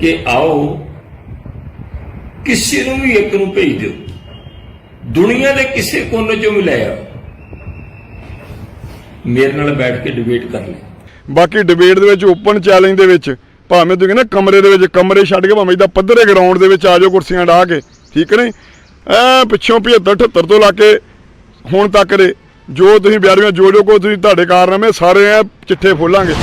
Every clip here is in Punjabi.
ਕਿ ਆਓ ਕਿਸੇ ਨੂੰ ਵੀ ਇੱਕ ਨੂੰ ਭੇਜ ਦਿਓ। ਦੁਨੀਆ ਦੇ ਕਿਸੇ ਕੋਨੇ ਚੋਂ ਵੀ ਲੈ ਆਓ। ਮੇਰੇ ਨਾਲ ਬੈਠ ਕੇ ਡਿਬੇਟ ਕਰ ਲੈ। ਬਾਕੀ ਡਿਬੇਟ ਦੇ ਵਿੱਚ ਓਪਨ ਚੈਲੰਜ ਦੇ ਵਿੱਚ, ਭਾਵੇਂ ਤੁਸੀਂ ਕਹਿੰਦੇ ਕਮਰੇ ਦੇ ਵਿੱਚ, ਕਮਰੇ ਛੱਡ ਕੇ ਭਾਵੇਂ ਇਦਾਂ ਪੱਧਰੇ ਗਰਾਊਂਡ ਦੇ ਵਿੱਚ ਆ ਜਾਓ ਕੁਰਸੀਆਂ ਢਾ ਕੇ, ਠੀਕ ਨਹੀਂ? ਐ ਪਿੱਛੋਂ 75 78 ਤੋਂ ਲਾ ਕੇ ਹੁਣ ਤੱਕ ਦੇ, ਜੋ ਤੁਸੀਂ ਬਿਆਰੀਆਂ ਜੋ ਜੋ ਕੋ ਤੁਸੀਂ ਤੁਹਾਡੇ ਕਾਰਨਾਮੇ, ਸਾਰੇ ਐ ਚਿੱਠੇ ਫੋਲਾਂਗੇ।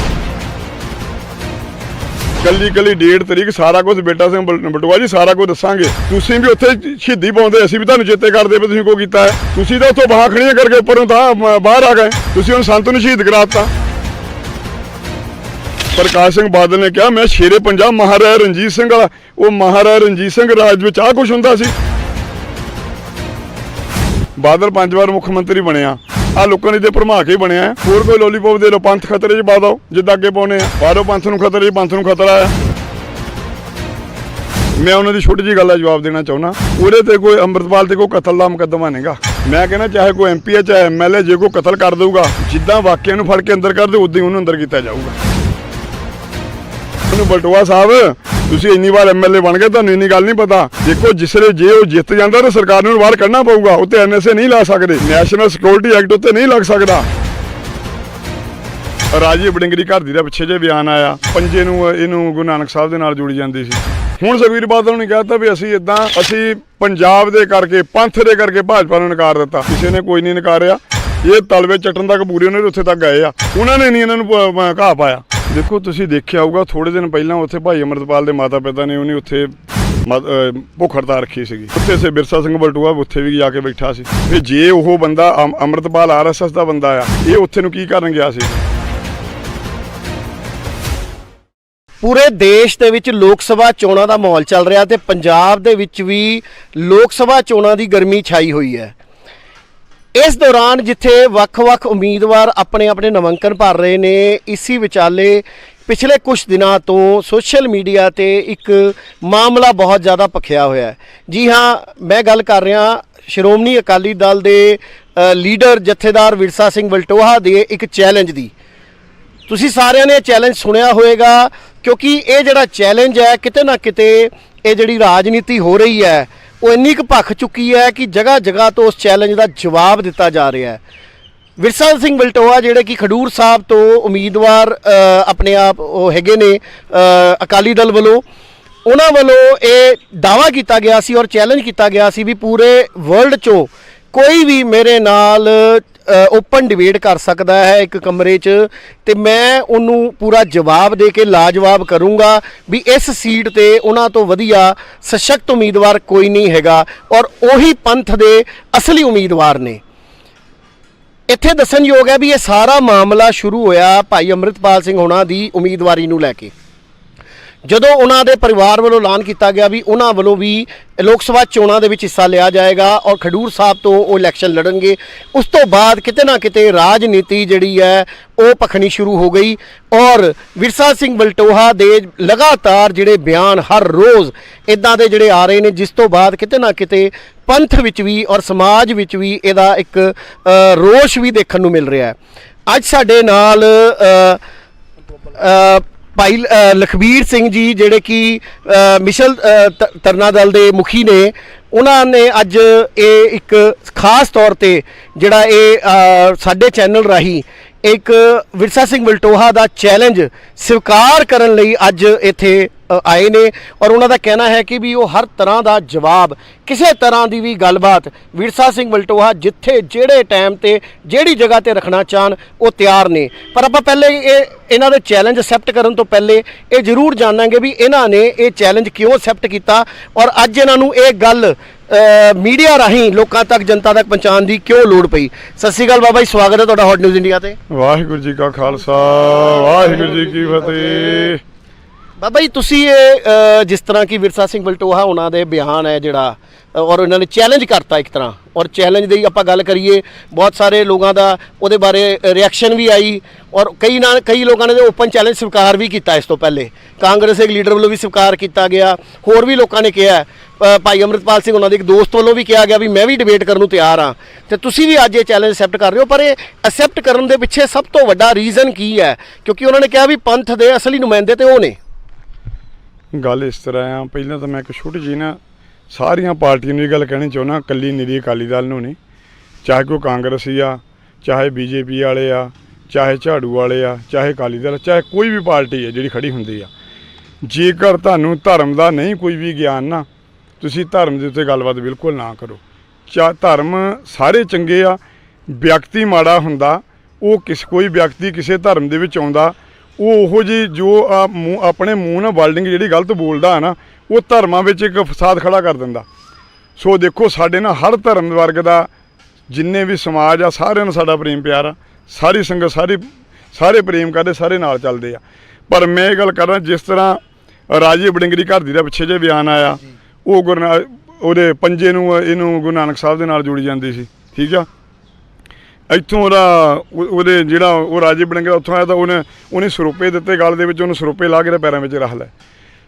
ਕੱਲੀ ਕੱਲੀ ਡੇਟ ਤਰੀਕ ਸਾਰਾ ਕੁਝ ਬੇਟਾ ਸਿੰਘ ਬਟੂਆ ਜੀ, ਸਾਰਾ ਕੁਝ ਦੱਸਾਂਗੇ। ਤੁਸੀਂ ਵੀ ਉੱਥੇ ਸ਼ਹੀਦੀ ਪਾਉਂਦੇ, ਅਸੀਂ ਵੀ ਤੁਹਾਨੂੰ ਚੇਤੇ ਕਰਦੇ ਵੀ ਤੁਸੀਂ ਕੋ ਕੀਤਾ ਹੈ। ਤੁਸੀਂ ਤਾਂ ਉੱਥੋਂ ਬਾਹਾਂ ਖੜੀਆਂ ਕਰਕੇ ਉੱਪਰੋਂ ਤਾਂ ਬਾਹਰ ਆ ਗਏ। ਤੁਸੀਂ ਹੁਣ ਸੰਤ ਨੂੰ ਸ਼ਹੀਦ ਕਰਾਤਾ। ਪ੍ਰਕਾਸ਼ ਸਿੰਘ ਬਾਦਲ ਨੇ ਕਿਹਾ, ਮੈਂ ਸ਼ੇਰੇ ਪੰਜਾਬ ਮਹਾਰਾਜਾ ਰਣਜੀਤ ਸਿੰਘ ਵਾਲਾ। ਉਹ ਮਹਾਰਾਜਾ ਰਣਜੀਤ ਸਿੰਘ ਰਾਜ ਵਿੱਚ ਆ ਕੁਝ ਹੁੰਦਾ ਸੀ। ਬਾਦਲ ਪੰਜ ਵਾਰ ਮੁੱਖ ਮੰਤਰੀ ਬਣਿਆ। ਆ ਲੋਕਾਂ ਨੇ ਤੇ ਭਰਮਾ ਕੇ ਹੀ ਬਣਿਆ ਹੈ। ਹੋਰ ਕੋਈ ਲੋਲੀਪੌਪ ਦੇ ਲੋ ਪੰਥ ਖਤਰੇ 'ਚ ਪਾ ਦਿਓ। ਜਿੱਦਾਂ ਅੱਗੇ ਪਾਉਨੇ ਆ ਬਾਹਰੋਂ ਪੰਥ ਨੂੰ ਖਤਰੇ 'ਚ, ਪੰਥ ਨੂੰ ਖਤਰਾ ਆ ਮੈਂ ਉਹਨਾਂ ਦੀ ਛੋਟੀ ਜੀ ਗੱਲ ਦਾ ਜਵਾਬ ਦੇਣਾ ਚਾਹੁੰਦਾ। ਉਹਦੇ ਤੇ ਕੋਈ ਅੰਮ੍ਰਿਤਪਾਲ ਤੇ ਕੋਈ ਕਤਲ ਦਾ ਮੁਕੱਦਮਾ ਨਹੀਂਗਾ ਮੈਂ ਕਹਿੰਦਾ ਚਾਹੇ ਕੋਈ ਐਮਪੀ ਹੈ, ਚਾਹੇ ਐਮਐਲਏ ਜੇ ਕੋਈ ਕਤਲ ਕਰ ਦੇਊਗਾ, ਜਿੱਦਾਂ ਵਾਕਿਆ ਨੂੰ ਫੜ ਕੇ ਅੰਦਰ ਕਰ ਦੇ, ਉਦਾਂ ਹੀ ਉਹਨੂੰ ਅੰਦਰ ਕੀਤਾ ਜਾਊਗਾ। ਉਹਨੂੰ ਬਲਟੋਆ ਸਾਹਿਬ, ਤੁਸੀਂ ਇੰਨੀ ਵਾਰ ਐਮਐਲਏ ਬਣ ਗਏ, ਤੁਹਾਨੂੰ ਇੰਨੀ ਗੱਲ ਨਹੀਂ ਪਤਾ। ਦੇਖੋ ਜਿਸਲੇ ਜੇ ਉਹ ਜਿੱਤ ਜਾਂਦਾ ਤਾਂ ਸਰਕਾਰ ਨੂੰ ਬਾਹਰ ਕੱਢਣਾ ਪਊਗਾ, ਉੱਤੇ ਐਨਐਸਏ ਨਹੀਂ ਲਾ ਸਕਦੇ ਨੈਸ਼ਨਲ ਸਿਕਿਉਰਿਟੀ ਐਕਟ ਉੱਤੇ ਨਹੀਂ ਲੱਗ ਸਕਦਾ। ਰਾਜੀਵ ਬੜਿੰਗਰੀ ਘਰ ਦੀ ਦਾ ਪਿੱਛੇ ਜੇ ਬਿਆਨ ਆਇਆ, ਪੰਜੇ ਨੂੰ, ਇਹਨੂੰ ਗੁਰੂ ਨਾਨਕ ਸਾਹਿਬ ਦੇ ਨਾਲ ਜੋੜੀ ਜਾਂਦੀ ਸੀ। ਹੁਣ ਸੁਖਬੀਰ ਬਾਦਲ ਨੇ ਕਹਿਤਾ ਵੀ ਅਸੀਂ ਇਦਾਂ ਅਸੀਂ ਪੰਜਾਬ ਦੇ ਕਰਕੇ, ਪੰਥ ਦੇ ਕਰਕੇ ਭਾਜਪਾ ਨੂੰ ਨਕਾਰ ਦਿੱਤਾ। ਕਿਸੇ ਨੇ ਕੋਈ ਨਹੀਂ ਨਕਾਰਿਆ। ਇਹ ਤਲਵੇ ਚਟਣ ਤੱਕ ਪੂਰੇ ਉਹਨਾਂ ਦੇ ਉੱਥੇ ਤੱਕ ਗਏ ਆ। ਉਹਨਾਂ ਨੇ ਨਹੀਂ ਇਹਨਾਂ ਨੂੰ ਘਾਹ ਪਾਇਆ। ਦੇਖੋ, ਤੁਸੀਂ ਦੇਖਿਆ ਹੋਊਗਾ ਥੋੜੇ ਦਿਨ ਪਹਿਲਾਂ ਉੱਥੇ ਭਾਈ ਅਮਰਤਪਾਲ ਦੇ ਮਾਤਾ ਪਿਤਾ ਨੇ ਉਹਨੇ ਉੱਥੇ ਭੁੱਖ ਹੜਤਾਲ ਰੱਖੀ ਸੀਗੀ। ਉੱਥੇ ਸੇ ਬਿਰਸਾ ਸਿੰਘ ਬਲਟੂਆ ਉੱਥੇ ਵੀ ਜਾ ਕੇ ਬੈਠਾ ਸੀ। ਤੇ ਜੇ ਉਹ ਬੰਦਾ ਅਮ- ਅਮਰਤਪਾਲ ਆਰਐਸਐਸ ਦਾ ਬੰਦਾ ਆ, ਇਹ ਉੱਥੇ ਨੂੰ ਕੀ ਕਰਨ ਗਿਆ ਸੀ? ਪੂਰੇ ਦੇਸ਼ ਦੇ ਵਿੱਚ ਲੋਕ ਸਭਾ ਚੋਣਾਂ ਦਾ ਮਾਹੌਲ ਚੱਲ ਰਿਹਾ ਤੇ ਪੰਜਾਬ ਦੇ ਵਿੱਚ ਵੀ ਲੋਕ ਸਭਾ ਚੋਣਾਂ ਦੀ ਗਰਮੀ ਛਾਈ ਹੋਈ ਹੈ। ਇਸ ਦੌਰਾਨ ਜਿੱਥੇ ਵੱਖ-ਵੱਖ ਉਮੀਦਵਾਰ ਆਪਣੇ ਆਪਣੇ ਨਾਮਾਂਕਨ ਭਰ ਰਹੇ ਨੇ, ਇਸੀ ਵਿਚਾਲੇ ਪਿਛਲੇ ਕੁਝ ਦਿਨਾਂ ਤੋਂ ਸੋਸ਼ਲ ਮੀਡੀਆ ਤੇ ਇੱਕ ਮਾਮਲਾ ਬਹੁਤ ਜ਼ਿਆਦਾ ਭਖਿਆ ਹੋਇਆ ਹੈ। ਜੀ ਹਾਂ, ਮੈਂ ਗੱਲ ਕਰ ਰਿਹਾ ਸ਼੍ਰੋਮਣੀ ਅਕਾਲੀ ਦਲ ਦੇ ਲੀਡਰ ਜਥੇਦਾਰ ਵਿਰਸਾ ਸਿੰਘ ਵਲਟੋਹਾ ਦੇ ਇੱਕ ਚੈਲੰਜ ਦੀ। ਤੁਸੀਂ ਸਾਰਿਆਂ ਨੇ ਇਹ ਚੈਲੰਜ ਸੁਣਿਆ ਹੋਵੇਗਾ, ਕਿਉਂਕਿ ਇਹ ਜਿਹੜਾ ਚੈਲੰਜ ਹੈ, ਕਿਤੇ ਨਾ ਕਿਤੇ ਇਹ ਜਿਹੜੀ ਰਾਜਨੀਤੀ ਹੋ ਰਹੀ ਹੈ ਉਹ ਇੰਨੀ ਕੁ ਭੱਖ ਚੁੱਕੀ ਹੈ ਕਿ ਜਗ੍ਹਾ ਜਗ੍ਹਾ ਤੋਂ ਉਸ ਚੈਲੰਜ ਦਾ ਜਵਾਬ ਦਿੱਤਾ ਜਾ ਰਿਹਾ ਹੈ। ਵਿਰਸਾ ਸਿੰਘ ਬਲਟੋਆ ਜਿਹੜੇ ਕਿ ਖਡੂਰ ਸਾਹਿਬ ਤੋਂ ਉਮੀਦਵਾਰ ਆਪਣੇ ਆਪ ਉਹ ਹੈਗੇ ਨੇ ਅਕਾਲੀ ਦਲ ਵੱਲੋਂ, ਉਹਨਾਂ ਵੱਲੋਂ ਇਹ ਦਾਵਾ ਕੀਤਾ ਗਿਆ ਸੀ ਔਰ ਚੈਲੰਜ ਕੀਤਾ ਗਿਆ ਸੀ ਵੀ ਪੂਰੇ ਵਰਲਡ 'ਚੋਂ ਕੋਈ ਵੀ ਮੇਰੇ ਨਾਲ ਓਪਨ ਡਿਬੇਟ ਕਰ ਸਕਦਾ ਹੈ ਇੱਕ ਕਮਰੇ 'ਚ ਤੇ ਮੈਂ ਉਹਨੂੰ ਪੂਰਾ ਜਵਾਬ ਦੇ ਕੇ ਲਾਜਵਾਬ ਕਰੂੰਗਾ ਵੀ ਇਸ ਸੀਟ ਤੇ ਉਹਨਾਂ ਤੋਂ ਵਧੀਆ ਸਸ਼ਕਤ ਉਮੀਦਵਾਰ ਕੋਈ ਨਹੀਂ ਹੈਗਾ ਔਰ ਉਹੀ ਪੰਥ ਦੇ ਅਸਲੀ ਉਮੀਦਵਾਰ ਨੇ। ਇੱਥੇ ਦੱਸਣਯੋਗ ਹੈ ਵੀ ਇਹ ਸਾਰਾ ਮਾਮਲਾ ਸ਼ੁਰੂ ਹੋਇਆ ਭਾਈ ਅੰਮ੍ਰਿਤਪਾਲ ਸਿੰਘ ਹੋਣਾ ਦੀ ਉਮੀਦਵਾਰੀ ਨੂੰ ਲੈ ਕੇ। ਜਦੋਂ ਉਹਨਾਂ ਦੇ ਪਰਿਵਾਰ ਵੱਲੋਂ ਐਲਾਨ ਕੀਤਾ ਗਿਆ ਵੀ ਉਹਨਾਂ ਵੱਲੋਂ ਵੀ ਲੋਕ ਸਭਾ ਚੋਣਾਂ ਦੇ ਵਿੱਚ ਹਿੱਸਾ ਲਿਆ ਜਾਏਗਾ ਔਰ ਖਡੂਰ ਸਾਹਿਬ ਤੋਂ ਉਹ ਇਲੈਕਸ਼ਨ ਲੜਨਗੇ, ਉਸ ਤੋਂ ਬਾਅਦ ਕਿਤੇ ਨਾ ਕਿਤੇ ਰਾਜਨੀਤੀ ਜਿਹੜੀ ਹੈ, ਉਹ ਪਖਣੀ ਸ਼ੁਰੂ ਹੋ ਗਈ ਔਰ ਵਿਰਸਾ ਸਿੰਘ ਬਲਟੋਹਾ ਦੇ ਲਗਾਤਾਰ ਜਿਹੜੇ ਬਿਆਨ ਹਰ ਰੋਜ਼ ਇਦਾਂ ਦੇ ਜਿਹੜੇ ਆ ਰਹੇ ਨੇ, ਜਿਸ ਤੋਂ ਬਾਅਦ ਕਿਤੇ ਨਾ ਕਿਤੇ ਪੰਥ ਵਿੱਚ ਵੀ ਔਰ ਸਮਾਜ ਵਿੱਚ ਵੀ ਇਹਦਾ ਇੱਕ ਰੋਸ਼ ਵੀ ਦੇਖਣ ਨੂੰ ਮਿਲ ਰਿਹਾ ਹੈ। ਅੱਜ ਸਾਡੇ ਨਾਲ ਭਾਈ ਲਖਬੀਰ ਸਿੰਘ ਜੀ ਜਿਹੜੇ ਕਿ ਮਿਸ਼ਲ ਤਰਨਾ ਦਲ ਦੇ ਮੁਖੀ ਨੇ, ਉਹਨਾਂ ਨੇ ਅੱਜ ਇਹ ਇੱਕ ਖਾਸ ਤੌਰ ਤੇ ਜਿਹੜਾ ਇਹ ਸਾਡੇ ਚੈਨਲ ਰਾਹੀਂ ਇੱਕ ਵਿਰਸਾ ਸਿੰਘ ਬਲਟੋਹਾ ਦਾ ਚੈਲੰਜ ਸਵੀਕਾਰ ਕਰਨ ਲਈ ਅੱਜ ਇੱਥੇ ਆਏ ਨੇ ਔਰ ਉਹਨਾਂ ਦਾ ਕਹਿਣਾ ਹੈ ਕਿ ਵੀ ਉਹ ਹਰ ਤਰ੍ਹਾਂ ਦਾ ਜਵਾਬ, ਕਿਸੇ ਤਰ੍ਹਾਂ ਦੀ ਵੀ ਗੱਲਬਾਤ ਵਿਰਸਾ ਸਿੰਘ ਵਲਟੋਹਾ ਜਿੱਥੇ, ਜਿਹੜੇ ਟਾਈਮ ਤੇ, ਜਿਹੜੀ ਜਗ੍ਹਾ ਤੇ ਰੱਖਣਾ ਚਾਹਣ, ਉਹ ਤਿਆਰ ਨੇ। ਪਰ ਆਪਾਂ ਪਹਿਲੇ ਇਹ, ਇਹਨਾਂ ਦੇ ਚੈਲੰਜ ਅਸੈਪਟ ਕਰਨ ਤੋਂ ਪਹਿਲੇ ਇਹ ਜ਼ਰੂਰ ਜਾਣਾਂਗੇ ਵੀ ਇਹਨਾਂ ਨੇ ਇਹ ਚੈਲੰਜ ਕਿਉਂ ਅਸੈਪਟ ਕੀਤਾ ਔਰ ਅੱਜ ਇਹਨਾਂ ਨੂੰ ਇਹ ਗੱਲ ਮੀਡੀਆ ਰਾਹੀਂ ਲੋਕਾਂ ਤੱਕ, ਜਨਤਾ ਤੱਕ ਪਹੁੰਚਾਉਣ ਦੀ ਕਿਉਂ ਲੋੜ ਪਈ? ਸਤਿ ਸ਼੍ਰੀ ਅਕਾਲ ਬਾਬਾ ਜੀ, ਸਵਾਗਤ ਹੈ ਤੁਹਾਡਾ ਹੌਟ ਨਿਊਜ਼ ਇੰਡੀਆ ਤੇ। ਵਾਹਿਗੁਰੂ ਜੀ ਕਾ ਖਾਲਸਾ, ਵਾਹਿਗੁਰੂ ਜੀ ਕੀ ਫਤਿਹ। ਬਾਬਾ ਜੀ, ਤੁਸੀਂ ਇਹ ਜਿਸ ਤਰ੍ਹਾਂ ਕਿ ਵਿਰਸਾ ਸਿੰਘ ਬਲਟੋਹਾ ਉਹਨਾਂ ਦੇ ਬਿਆਨ ਹੈ ਜਿਹੜਾ ਔਰ ਉਹਨਾਂ ਨੇ ਚੈਲੰਜ ਕਰਤਾ ਇੱਕ ਤਰ੍ਹਾਂ। ਔਰ ਚੈਲੰਜ ਦੀ ਆਪਾਂ ਗੱਲ ਕਰੀਏ, ਬਹੁਤ ਸਾਰੇ ਲੋਕਾਂ ਦਾ ਉਹਦੇ ਬਾਰੇ ਰਿਐਕਸ਼ਨ ਵੀ ਆਈ, ਔਰ ਕਈ ਨਾਲ, ਕਈ ਲੋਕਾਂ ਨੇ ਓਪਨ ਚੈਲੰਜ ਸਵੀਕਾਰ ਵੀ ਕੀਤਾ ਇਸ ਤੋਂ ਪਹਿਲੇ। ਕਾਂਗਰਸ ਦੇ ਲੀਡਰ ਵੱਲੋਂ ਵੀ ਸਵੀਕਾਰ ਕੀਤਾ ਗਿਆ, ਹੋਰ ਵੀ ਲੋਕਾਂ ਨੇ ਕਿਹਾ ਭਾਈ ਅਮਰਿਤਪਾਲ ਸਿੰਘ ਉਹਨਾਂ ਦੇ ਇੱਕ ਦੋਸਤ ਵੱਲੋਂ ਵੀ ਕਿਹਾ ਗਿਆ ਵੀ ਮੈਂ ਵੀ ਡਿਬੇਟ ਕਰਨ ਨੂੰ ਤਿਆਰ ਹਾਂ। ਤੇ ਤੁਸੀਂ ਵੀ ਅੱਜ ਇਹ ਚੈਲੰਜ ਅਸੈਪਟ ਕਰ ਰਹੇ ਹੋ, ਪਰ ਇਹ ਅਸੈਪਟ ਕਰਨ ਦੇ ਪਿੱਛੇ ਸਭ ਤੋਂ ਵੱਡਾ ਰੀਜ਼ਨ ਕੀ ਹੈ? ਕਿਉਂਕਿ ਉਹਨਾਂ ਨੇ ਕਿਹਾ ਵੀ ਪੰਥ ਦੇ ਅਸਲੀ ਨੁਮਾਇੰਦੇ ਤੇ ਉਹ ਨੇ। ਗੱਲ ਇਸ ਤਰ੍ਹਾਂ ਆ, ਪਹਿਲਾਂ ਤਾਂ ਮੈਂ ਇੱਕ ਛੋਟੀ ਜਿਹੀ ਨਾ ਸਾਰੀਆਂ ਪਾਰਟੀਆਂ ਨੂੰ ਇਹ ਗੱਲ ਕਹਿਣੀ ਚਾਹੁੰਦਾ ਕੱਲੀ ਨਿਰੀ ਅਕਾਲੀ ਦਲ ਨੂੰ ਨਹੀਂ। ਚਾਹੇ ਕੋਈ ਕਾਂਗਰਸੀ ਆ, ਚਾਹੇ ਬੀਜੇਪੀ ਵਾਲੇ ਆ, ਚਾਹੇ ਝਾੜੂ ਵਾਲੇ ਆ, ਚਾਹੇ ਅਕਾਲੀ ਦਲ, ਚਾਹੇ ਕੋਈ ਵੀ ਪਾਰਟੀ ਹੈ ਜਿਹੜੀ ਖੜੀ ਹੁੰਦੀ ਆ। ਜੇਕਰ ਤੁਹਾਨੂੰ ਧਰਮ ਦਾ ਨਹੀਂ ਕੋਈ ਵੀ ਗਿਆਨ ਨਾ, ਤੁਸੀਂ ਧਰਮ ਦੇ ਉੱਤੇ ਗੱਲਬਾਤ ਬਿਲਕੁਲ ਨਾ ਕਰੋ। ਚਾ, ਧਰਮ ਸਾਰੇ ਚੰਗੇ ਆ, ਵਿਅਕਤੀ ਮਾੜਾ ਹੁੰਦਾ, ਉਹ ਕਿਸ, ਕੋਈ ਵਿਅਕਤੀ ਕਿਸੇ ਧਰਮ ਦੇ ਵਿੱਚ ਆਉਂਦਾ ਉਹ ਉਹੋ ਜੀ ਜੋ ਆ ਮੂੰਹ ਆਪਣੇ ਮੂੰਹ ਨਾਲ ਵਰਡਿੰਗ ਜਿਹੜੀ ਗਲਤ ਬੋਲਦਾ ਹੈ ਨਾ, ਉਹ ਧਰਮਾਂ ਵਿੱਚ ਇੱਕ ਫਸਾਦ ਖੜਾ ਕਰ ਦਿੰਦਾ। ਸੋ ਦੇਖੋ, ਸਾਡੇ ਨਾਲ ਹਰ ਧਰਮ ਵਰਗ ਦਾ ਜਿੰਨੇ ਵੀ ਸਮਾਜ ਆ, ਸਾਰਿਆਂ ਨੂੰ ਸਾਡਾ ਪ੍ਰੇਮ ਪਿਆਰ ਆ। ਸਾਰੀ ਸੰਗਤ, ਸਾਰੀ ਸਾਰੇ ਪ੍ਰੇਮ ਕਰਦੇ, ਸਾਰੇ ਨਾਲ ਚੱਲਦੇ ਆ। ਪਰ ਮੈਂ ਇਹ ਗੱਲ ਕਰਦਾ ਜਿਸ ਤਰ੍ਹਾਂ ਰਾਜੇ ਬੜਿੰਗਰੀ ਘਰ ਦੀ ਦਾ ਪਿੱਛੇ ਜੇ ਬਿਆਨ ਆਇਆ, ਉਹ ਗੁਰੂ ਉਹਦੇ ਪੰਜੇ ਨੂੰ, ਇਹਨੂੰ ਗੁਰੂ ਨਾਨਕ ਸਾਹਿਬ ਦੇ ਨਾਲ ਜੋੜੀ ਜਾਂਦੀ ਸੀ। ਠੀਕ ਆ? ਇੱਥੋਂ ਉਹਦਾ ਉਹ- ਉਹਦੇ ਜਿਹੜਾ ਉਹ ਰਾਜੇ ਬੜਿੰਗਰਾ ਉੱਥੋਂ ਆਇਆ ਤਾਂ ਉਹਨੇ ਉਹਨੇ ਸਰੋਪੇ ਦਿੱਤੇ, ਗਲ ਦੇ ਵਿੱਚ ਉਹਨੂੰ ਸਰੋਪੇ ਲਾ ਕੇ ਤੇ ਪੈਰਾਂ ਵਿੱਚ ਰੱਖ ਲੈ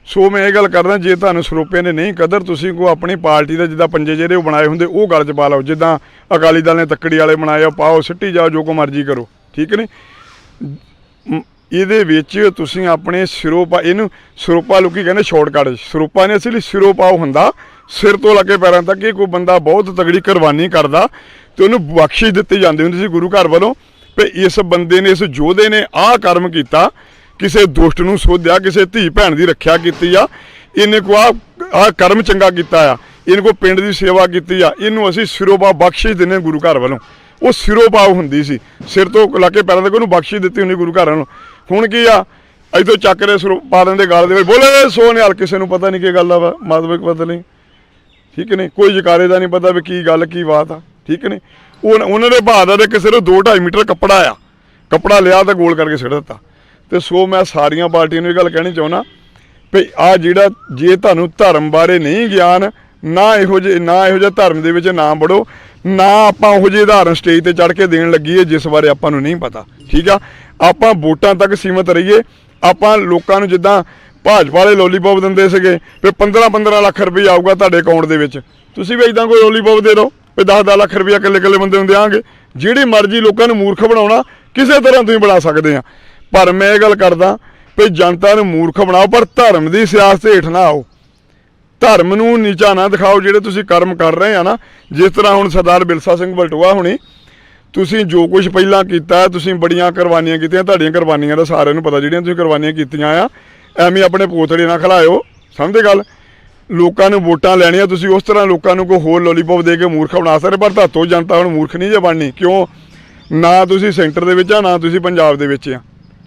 ਸੋ ਮੈਂ ਇਹ ਗੱਲ ਕਰਦਾ, ਜੇ ਤੁਹਾਨੂੰ ਸਰੂਪਿਆਂ ਨੇ ਨਹੀਂ ਕਦਰ, ਤੁਸੀਂ ਕੋ ਆਪਣੀ ਪਾਰਟੀ ਦਾ ਜਿੱਦਾਂ ਪੰਜੇ ਜਿਹੜੇ ਉਹ ਬਣਾਏ ਹੁੰਦੇ, ਉਹ ਗੱਲ 'ਚ ਪਾ ਲਓ, ਜਿੱਦਾਂ ਅਕਾਲੀ ਦਲ ਨੇ ਤੱਕੜੀ ਵਾਲੇ ਬਣਾਏ ਆ, ਪਾਓ ਸਿੱਟੀ ਜਾਓ, ਜੋ ਕੋ ਮਰਜ਼ੀ ਕਰੋ, ਠੀਕ ਨੇ? ਮ- ਇਹਦੇ ਵਿੱਚ ਤੁਸੀਂ ਆਪਣੇ ਸਿਰੋਂ ਪਾ ਇਹਨੂੰ ਸਰੂਪਾ ਲੋਕੀ ਕਹਿੰਦੇ ਸ਼ਾਰਟਕਟ ਸਰੂਪਾ ਨੇ ਅਸਲੀ ਸਿਰੋਂ ਪਾਉ ਹੁੰਦਾ, ਸਿਰ ਤੋਂ ਲੱਗੇ ਪੈਰਾਂ ਤੱਕ, ਇਹ ਕੋਈ ਬੰਦਾ ਬਹੁਤ ਤਗੜੀ ਕੁਰਬਾਨੀ ਕਰਦਾ ਤੇ ਉਹਨੂੰ ਬਖਸ਼ਿਸ਼ ਦਿੱਤੀ ਜਾਂਦੀ ਹੁੰਦੀ ਸੀ ਗੁਰੂ ਘਰ ਵੱਲੋਂ ਵੀ ਇਸ ਬੰਦੇ ਨੇ, ਇਸ ਯੋਧੇ ਨੇ ਆਹ ਕਰਮ ਕੀਤਾ, ਕਿਸੇ ਦੁਸ਼ਟ ਨੂੰ ਸੋਧਿਆ, ਕਿਸੇ ਧੀ ਭੈਣ ਦੀ ਰੱਖਿਆ ਕੀਤੀ ਆ, ਇਹਨੇ ਕੋ ਆ ਆਹ ਕਰਮ ਚੰਗਾ ਕੀਤਾ ਆ, ਇਹਨੇ ਕੋ ਪਿੰਡ ਦੀ ਸੇਵਾ ਕੀਤੀ ਆ, ਇਹਨੂੰ ਅਸੀਂ ਸਿਰੋਪਾ ਬਖਸ਼ਿਸ਼ ਦਿੰਦੇ ਹਾਂ ਗੁਰੂ ਘਰ ਵੱਲੋਂ। ਉਹ ਸਿਰੋਪਾਉ ਹੁੰਦੀ ਸੀ, ਸਿਰ ਤੋਂ ਲਾ ਕੇ ਪੈਰਾਂ ਤੱਕ ਉਹਨੂੰ ਬਖਸ਼ਿਸ਼ ਦਿੱਤੀ ਹੁੰਦੀ ਗੁਰੂ ਘਰ ਵੱਲੋਂ। ਹੁਣ ਕੀ ਆ ਇਦੋਂ ਚੱਕ ਰਹੇ ਸਿਰੋਂ ਪਾ ਦਿੰਦੇ ਗਾਲ ਦੇ ਵਿੱਚ, ਬੋਲੇ ਸੋ ਨਿਹਾਲ ਕਿਸੇ ਨੂੰ ਪਤਾ ਨਹੀਂ ਕੀ ਗੱਲ ਆ ਵਾ ਮਾਧਵਿਕ ਪਤਾ ਨਹੀਂ। ਠੀਕ ਨੇ ਕੋਈ ਜਕਾਰੇ ਦਾ ਨਹੀਂ ਪਤਾ ਵੀ ਕੀ ਗੱਲ, ਕੀ ਬਾਤ ਆ। ਠੀਕ ਨੇ ਉਹ ਉਹਨਾਂ ਦੇ ਭਾਅ ਦਾ ਦੇ ਕਿਸੇ ਨੂੰ 2.5 ਮੀਟਰ ਕੱਪੜਾ ਆ ਕੱਪੜਾ ਲਿਆ ਤਾਂ ਗੋਲ ਕਰਕੇ ਸਿੱਟ ਦਿੱਤਾ। ਤੇ ਸੋ ਮੈਂ ਸਾਰੀਆਂ ਪਾਰਟੀਆਂ ਨੂੰ ਇਹ ਗੱਲ ਕਹਿਣੀ ਚਾਹੁੰਦਾ ਵੀ ਆ ਜਿਹੜਾ ਜੇ ਤੁਹਾਨੂੰ ਧਰਮ ਬਾਰੇ ਨਹੀਂ ਗਿਆਨ, ਨਾ ਇਹੋ ਜਿਹੇ ਨਾ ਇਹੋ ਜਿਹਾ ਧਰਮ ਦੇ ਵਿੱਚ ਨਾ ਵੜੋ, ਨਾ ਆਪਾਂ ਉਹੋ ਜਿਹੇ ਉਦਾਹਰਨ ਸਟੇਜ ਤੇ ਚੜ ਕੇ ਦੇਣ ਲੱਗੀਏ ਜਿਸ ਬਾਰੇ ਆਪਾਂ ਨੂੰ ਨਹੀਂ ਪਤਾ। ਠੀਕ ਆ? ਆਪਾਂ ਵੋਟਾਂ ਤੱਕ ਸੀਮਤ ਰਹੀਏ। ਆਪਾਂ ਲੋਕਾਂ ਨੂੰ ਜਿੱਦਾਂ ਭਾਜਪਾ ਵਾਲੇ ਲੋਲੀਪੌਪ ਦਿੰਦੇ ਸੀਗੇ, ਵੀ 15 15 ਲੱਖ ਰੁਪਏ ਆਊਗਾ ਤੁਹਾਡੇ ਅਕਾਊਂਟ ਦੇ ਵਿੱਚ। ਤੁਸੀਂ ਵੀ ਇਦਾਂ ਕੋਈ ਲੋਲੀਪੌਪ ਦੇ ਦਿਓ। ਵੀ 10 10 ਲੱਖ ਰੁਪਇਆ ਇਕੱਲੇ ਇਕੱਲੇ ਬੰਦੇ ਨੂੰ ਦਿਆਂਗੇ। ਜਿਹੜੀ ਮਰਜ਼ੀ ਲੋਕਾਂ ਨੂੰ ਮੂਰਖ ਬਣਾਉਣਾ, ਕਿਸੇ ਤਰ੍ਹਾਂ ਤੁਸੀਂ ਬਣਾ ਸਕਦੇ ਆ। ਪਰ ਮੈਂ ਇਹ ਗੱਲ ਕਰਦਾ ਵੀ ਜਨਤਾ ਨੂੰ ਮੂਰਖ ਬਣਾਓ, ਪਰ ਧਰਮ ਦੀ ਸਿਆਸਤ ਹੇਠ ਨਾ ਆਓ। ਧਰਮ ਨੂੰ ਨੀਚਾ ਨਾ ਦਿਖਾਓ, ਜਿਹੜੇ ਤੁਸੀਂ ਕਰਮ ਕਰ ਰਹੇ ਆ ਨਾ, ਜਿਸ ਤਰ੍ਹਾਂ ਹੁਣ ਸਰਦਾਰ ਬਿਲਸਾ ਸਿੰਘ ਬਲਟੋਆ ਹੁਣੀ, ਤੁਸੀਂ ਜੋ ਕੁਝ ਪਹਿਲਾਂ ਕੀਤਾ, ਤੁਸੀਂ ਬੜੀਆਂ ਕੁਰਬਾਨੀਆਂ ਕੀਤੀਆਂ, ਤੁਹਾਡੀਆਂ ਕੁਰਬਾਨੀਆਂ ਦਾ ਸਾਰਿਆਂ ਨੂੰ ਪਤਾ, ਜਿਹੜੀਆਂ ਤੁਸੀਂ ਕੁਰਬਾਨੀਆਂ ਕੀਤੀਆਂ ਆ, ਐਵੇਂ ਆਪਣੇ ਪੋਤੜੇ ਨਾ ਖਲਾਇਓ, ਸਮਝਦੇ ਗੱਲ? ਲੋਕਾਂ ਨੂੰ ਵੋਟਾਂ ਲੈਣੀਆਂ, ਤੁਸੀਂ ਉਸ ਤਰ੍ਹਾਂ ਲੋਕਾਂ ਨੂੰ ਕੋਈ ਹੋਰ ਲੋਲੀਪੌਪ ਦੇ ਕੇ ਮੂਰਖ ਬਣਾ ਸਕਦੇ, ਪਰ ਧਾਤੋ ਜਨਤਾ ਹੁਣ ਮੂਰਖ ਨਹੀਂ ਜੇ ਬਣਨੀ। ਕਿਉਂ? ਨਾ ਤੁਸੀਂ ਸੈਂਟਰ ਦੇ ਵਿੱਚ ਆ, ਨਾ ਤੁਸੀਂ ਪੰਜਾਬ ਦੇ ਵਿੱਚ ਆ।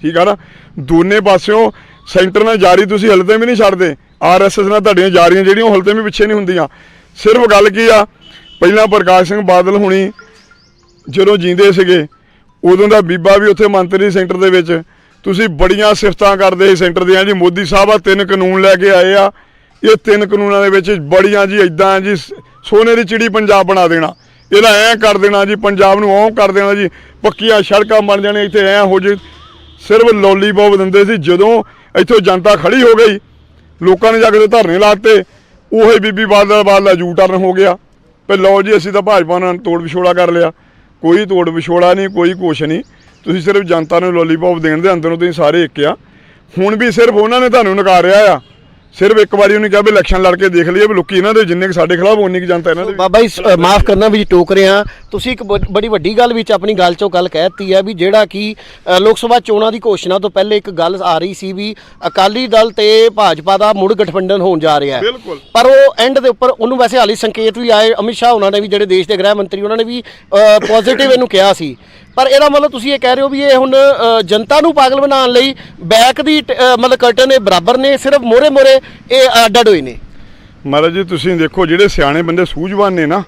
ਠੀਕ ਆ ਨਾ? ਦੋਨੇ ਪਾਸਿਓਂ ਸੈਂਟਰ ਨਾਲ ਜਾਰੀ ਤੁਸੀਂ ਹਲਦੇ ਵੀ ਨਹੀਂ ਛੱਡਦੇ। ਆਰਐਸਐਸ ਨਾਲ ਤੁਹਾਡੀਆਂ ਜਾਰੀਆਂ ਜਿਹੜੀਆਂ ਉਹ ਹਲਤੇ ਵੀ ਪਿੱਛੇ ਨਹੀਂ ਹੁੰਦੀਆਂ। ਸਿਰਫ ਗੱਲ ਕੀ ਆ? ਪਹਿਲਾਂ ਪ੍ਰਕਾਸ਼ ਸਿੰਘ ਬਾਦਲ ਹੁਣੀ ਜਦੋਂ ਜੀਂਦੇ ਸੀਗੇ, ਉਦੋਂ ਦਾ ਬੀਬਾ ਵੀ ਉੱਥੇ ਮੰਤਰੀ ਸੈਂਟਰ ਦੇ ਵਿੱਚ। ਤੁਸੀਂ ਬੜੀਆਂ ਸਿਫਤਾਂ ਕਰਦੇ ਸੀ ਸੈਂਟਰ ਦੀਆਂ, ਜੀ ਮੋਦੀ ਸਾਹਿਬ ਆ, ਤਿੰਨ ਕਾਨੂੰਨ ਲੈ ਕੇ ਆਏ ਆ। ਇਹ ਤਿੰਨ ਕਾਨੂੰਨਾਂ ਦੇ ਵਿੱਚ ਬੜੀਆਂ ਜੀ ਇਦਾਂ ਜੀ ਸੋਨੇ ਦੀ ਚਿੜੀ ਪੰਜਾਬ ਬਣਾ ਦੇਣਾ। ਇਹਦਾ ਐ ਕਰ ਦੇਣਾ ਜੀ, ਪੰਜਾਬ ਨੂੰ ਔਂ ਕਰ ਦੇਣਾ ਜੀ, ਪੱਕੀਆਂ ਸੜਕਾਂ ਬਣ ਜਾਣੀਆਂ, ਇੱਥੇ ਐ ਹੋ ਜੇ। ਸਿਰਫ ਲੋਲੀਪੌਪ ਦਿੰਦੇ ਸੀ, ਜਦੋਂ ਇੱਥੋਂ ਜਨਤਾ ਖੜੀ ਹੋ ਗਈ, ਲੋਕਾਂ ਨੇ ਜਾ ਕੇ ਧਰਨੇ ਲਾਤੇ ਉਹੀ ਬੀਬੀ ਬਾਦਲ ਬਾਦਲ ਜੂ ਟਰਨ ਹੋ ਗਿਆ। ਵੀ ਲਓ ਜੀ, ਅਸੀਂ ਤਾਂ ਭਾਜਪਾ ਨਾਲ ਤੋੜ ਵਿਛੋੜਾ ਕਰ ਲਿਆ। ਕੋਈ ਤੋੜ ਵਿਛੋੜਾ ਨਹੀਂ, ਕੋਈ ਕੁਛ ਨਹੀਂ। ਤੁਸੀਂ ਸਿਰਫ ਜਨਤਾ ਨੂੰ ਲੋਲੀਪੌਪ ਦੇਣ ਦੇ ਅੰਦਰੋਂ ਤੁਸੀਂ ਸਾਰੇ ਇੱਕ ਆ। ਹੁਣ ਵੀ ਸਿਰਫ ਉਹਨਾਂ ਨੇ ਤੁਹਾਨੂੰ ਨਕਾਰਿਆ ਆ। ਸਿਰਫ ਇੱਕ ਵਾਰੀ ਉਹਨੇ ਕਿਹਾ ਵੀ ਇਲੈਕਸ਼ਨ ਲੜ ਕੇ ਦੇਖ ਲਈਏ ਵੀ ਲੋਕੀ ਇਹਨਾਂ ਦੇ ਜਿੰਨੇ ਕੁ ਸਾਡੇ ਖਿਲਾਫ ਉਨੀ ਕੁ ਜਨਤਾ ਇਹਨਾਂ ਦੇ ਬਾਬਾ ਜੀ ਮਾਫ ਕਰਨਾ ਵੀ ਟੋਕ ਰਿਹਾ। ਤੁਸੀਂ ਇੱਕ ਬ- ਬੜੀ ਵੱਡੀ ਗੱਲ ਵਿੱਚ ਆਪਣੀ ਗੱਲ ਚੋਂ ਗੱਲ ਕਹਿਤੀ ਹੈ ਵੀ ਜਿਹੜਾ ਕਿ ਅ, ਲੋਕ ਸਭਾ ਚੋਣਾਂ ਦੀ ਘੋਸ਼ਣਾ ਤੋਂ ਪਹਿਲੇ ਇੱਕ ਗੱਲ ਆ ਰਹੀ ਸੀ ਵੀ ਅਕਾਲੀ ਦਲ ਤੇ ਭਾਜਪਾ ਦਾ ਮੁੜ ਗਠਬੰਧਨ ਹੋਣ ਜਾ ਰਿਹਾ ਹੈ। ਬਿਲਕੁਲ। ਪਰ ਉਹ ਐਂਡ ਦੇ ਉੱਪਰ ਉਹਨੂੰ ਵੈਸੇ ਹਾਲੀ ਸੰਕੇਤ ਵੀ ਆਏ। ਅਮਿਤ ਸ਼ਾਹ ਉਹਨਾਂ ਨੇ ਵੀ ਜਿਹੜੇ ਦੇਸ਼ ਦੇ ਗ੍ਰਹਿ ਮੰਤਰੀ ਉਹਨਾਂ ਨੇ ਵੀ ਪੋਜ਼ਿਟਿਵ ਇਹਨੂੰ ਕਿਹਾ ਸੀ। ਪਰ ਇਹਦਾ ਮਤਲਬ ਤੁਸੀਂ ਇਹ ਕਹਿ ਰਹੇ ਹੋ ਵੀ ਇਹ ਹੁਣ ਜਨਤਾ ਨੂੰ ਪਾਗਲ ਬਣਾਉਣ ਲਈ ਬੈਕ ਦੀ ਮਤਲਬ ਕਰਟਨ ਇਹ ਬਰਾਬਰ ਨੇ ਸਿਰਫ ਮੋਰੇ ਮੋਰੇ ਇਹ ਅੱਡ ਹੋਏ ਨੇ। ਮਹਾਰਾਜ ਜੀ ਤੁਸੀਂ ਦੇਖੋ ਜਿਹੜੇ ਸਿਆਣੇ ਬੰਦੇ ਸੂਝਵਾਨ ਨੇ ਨਾ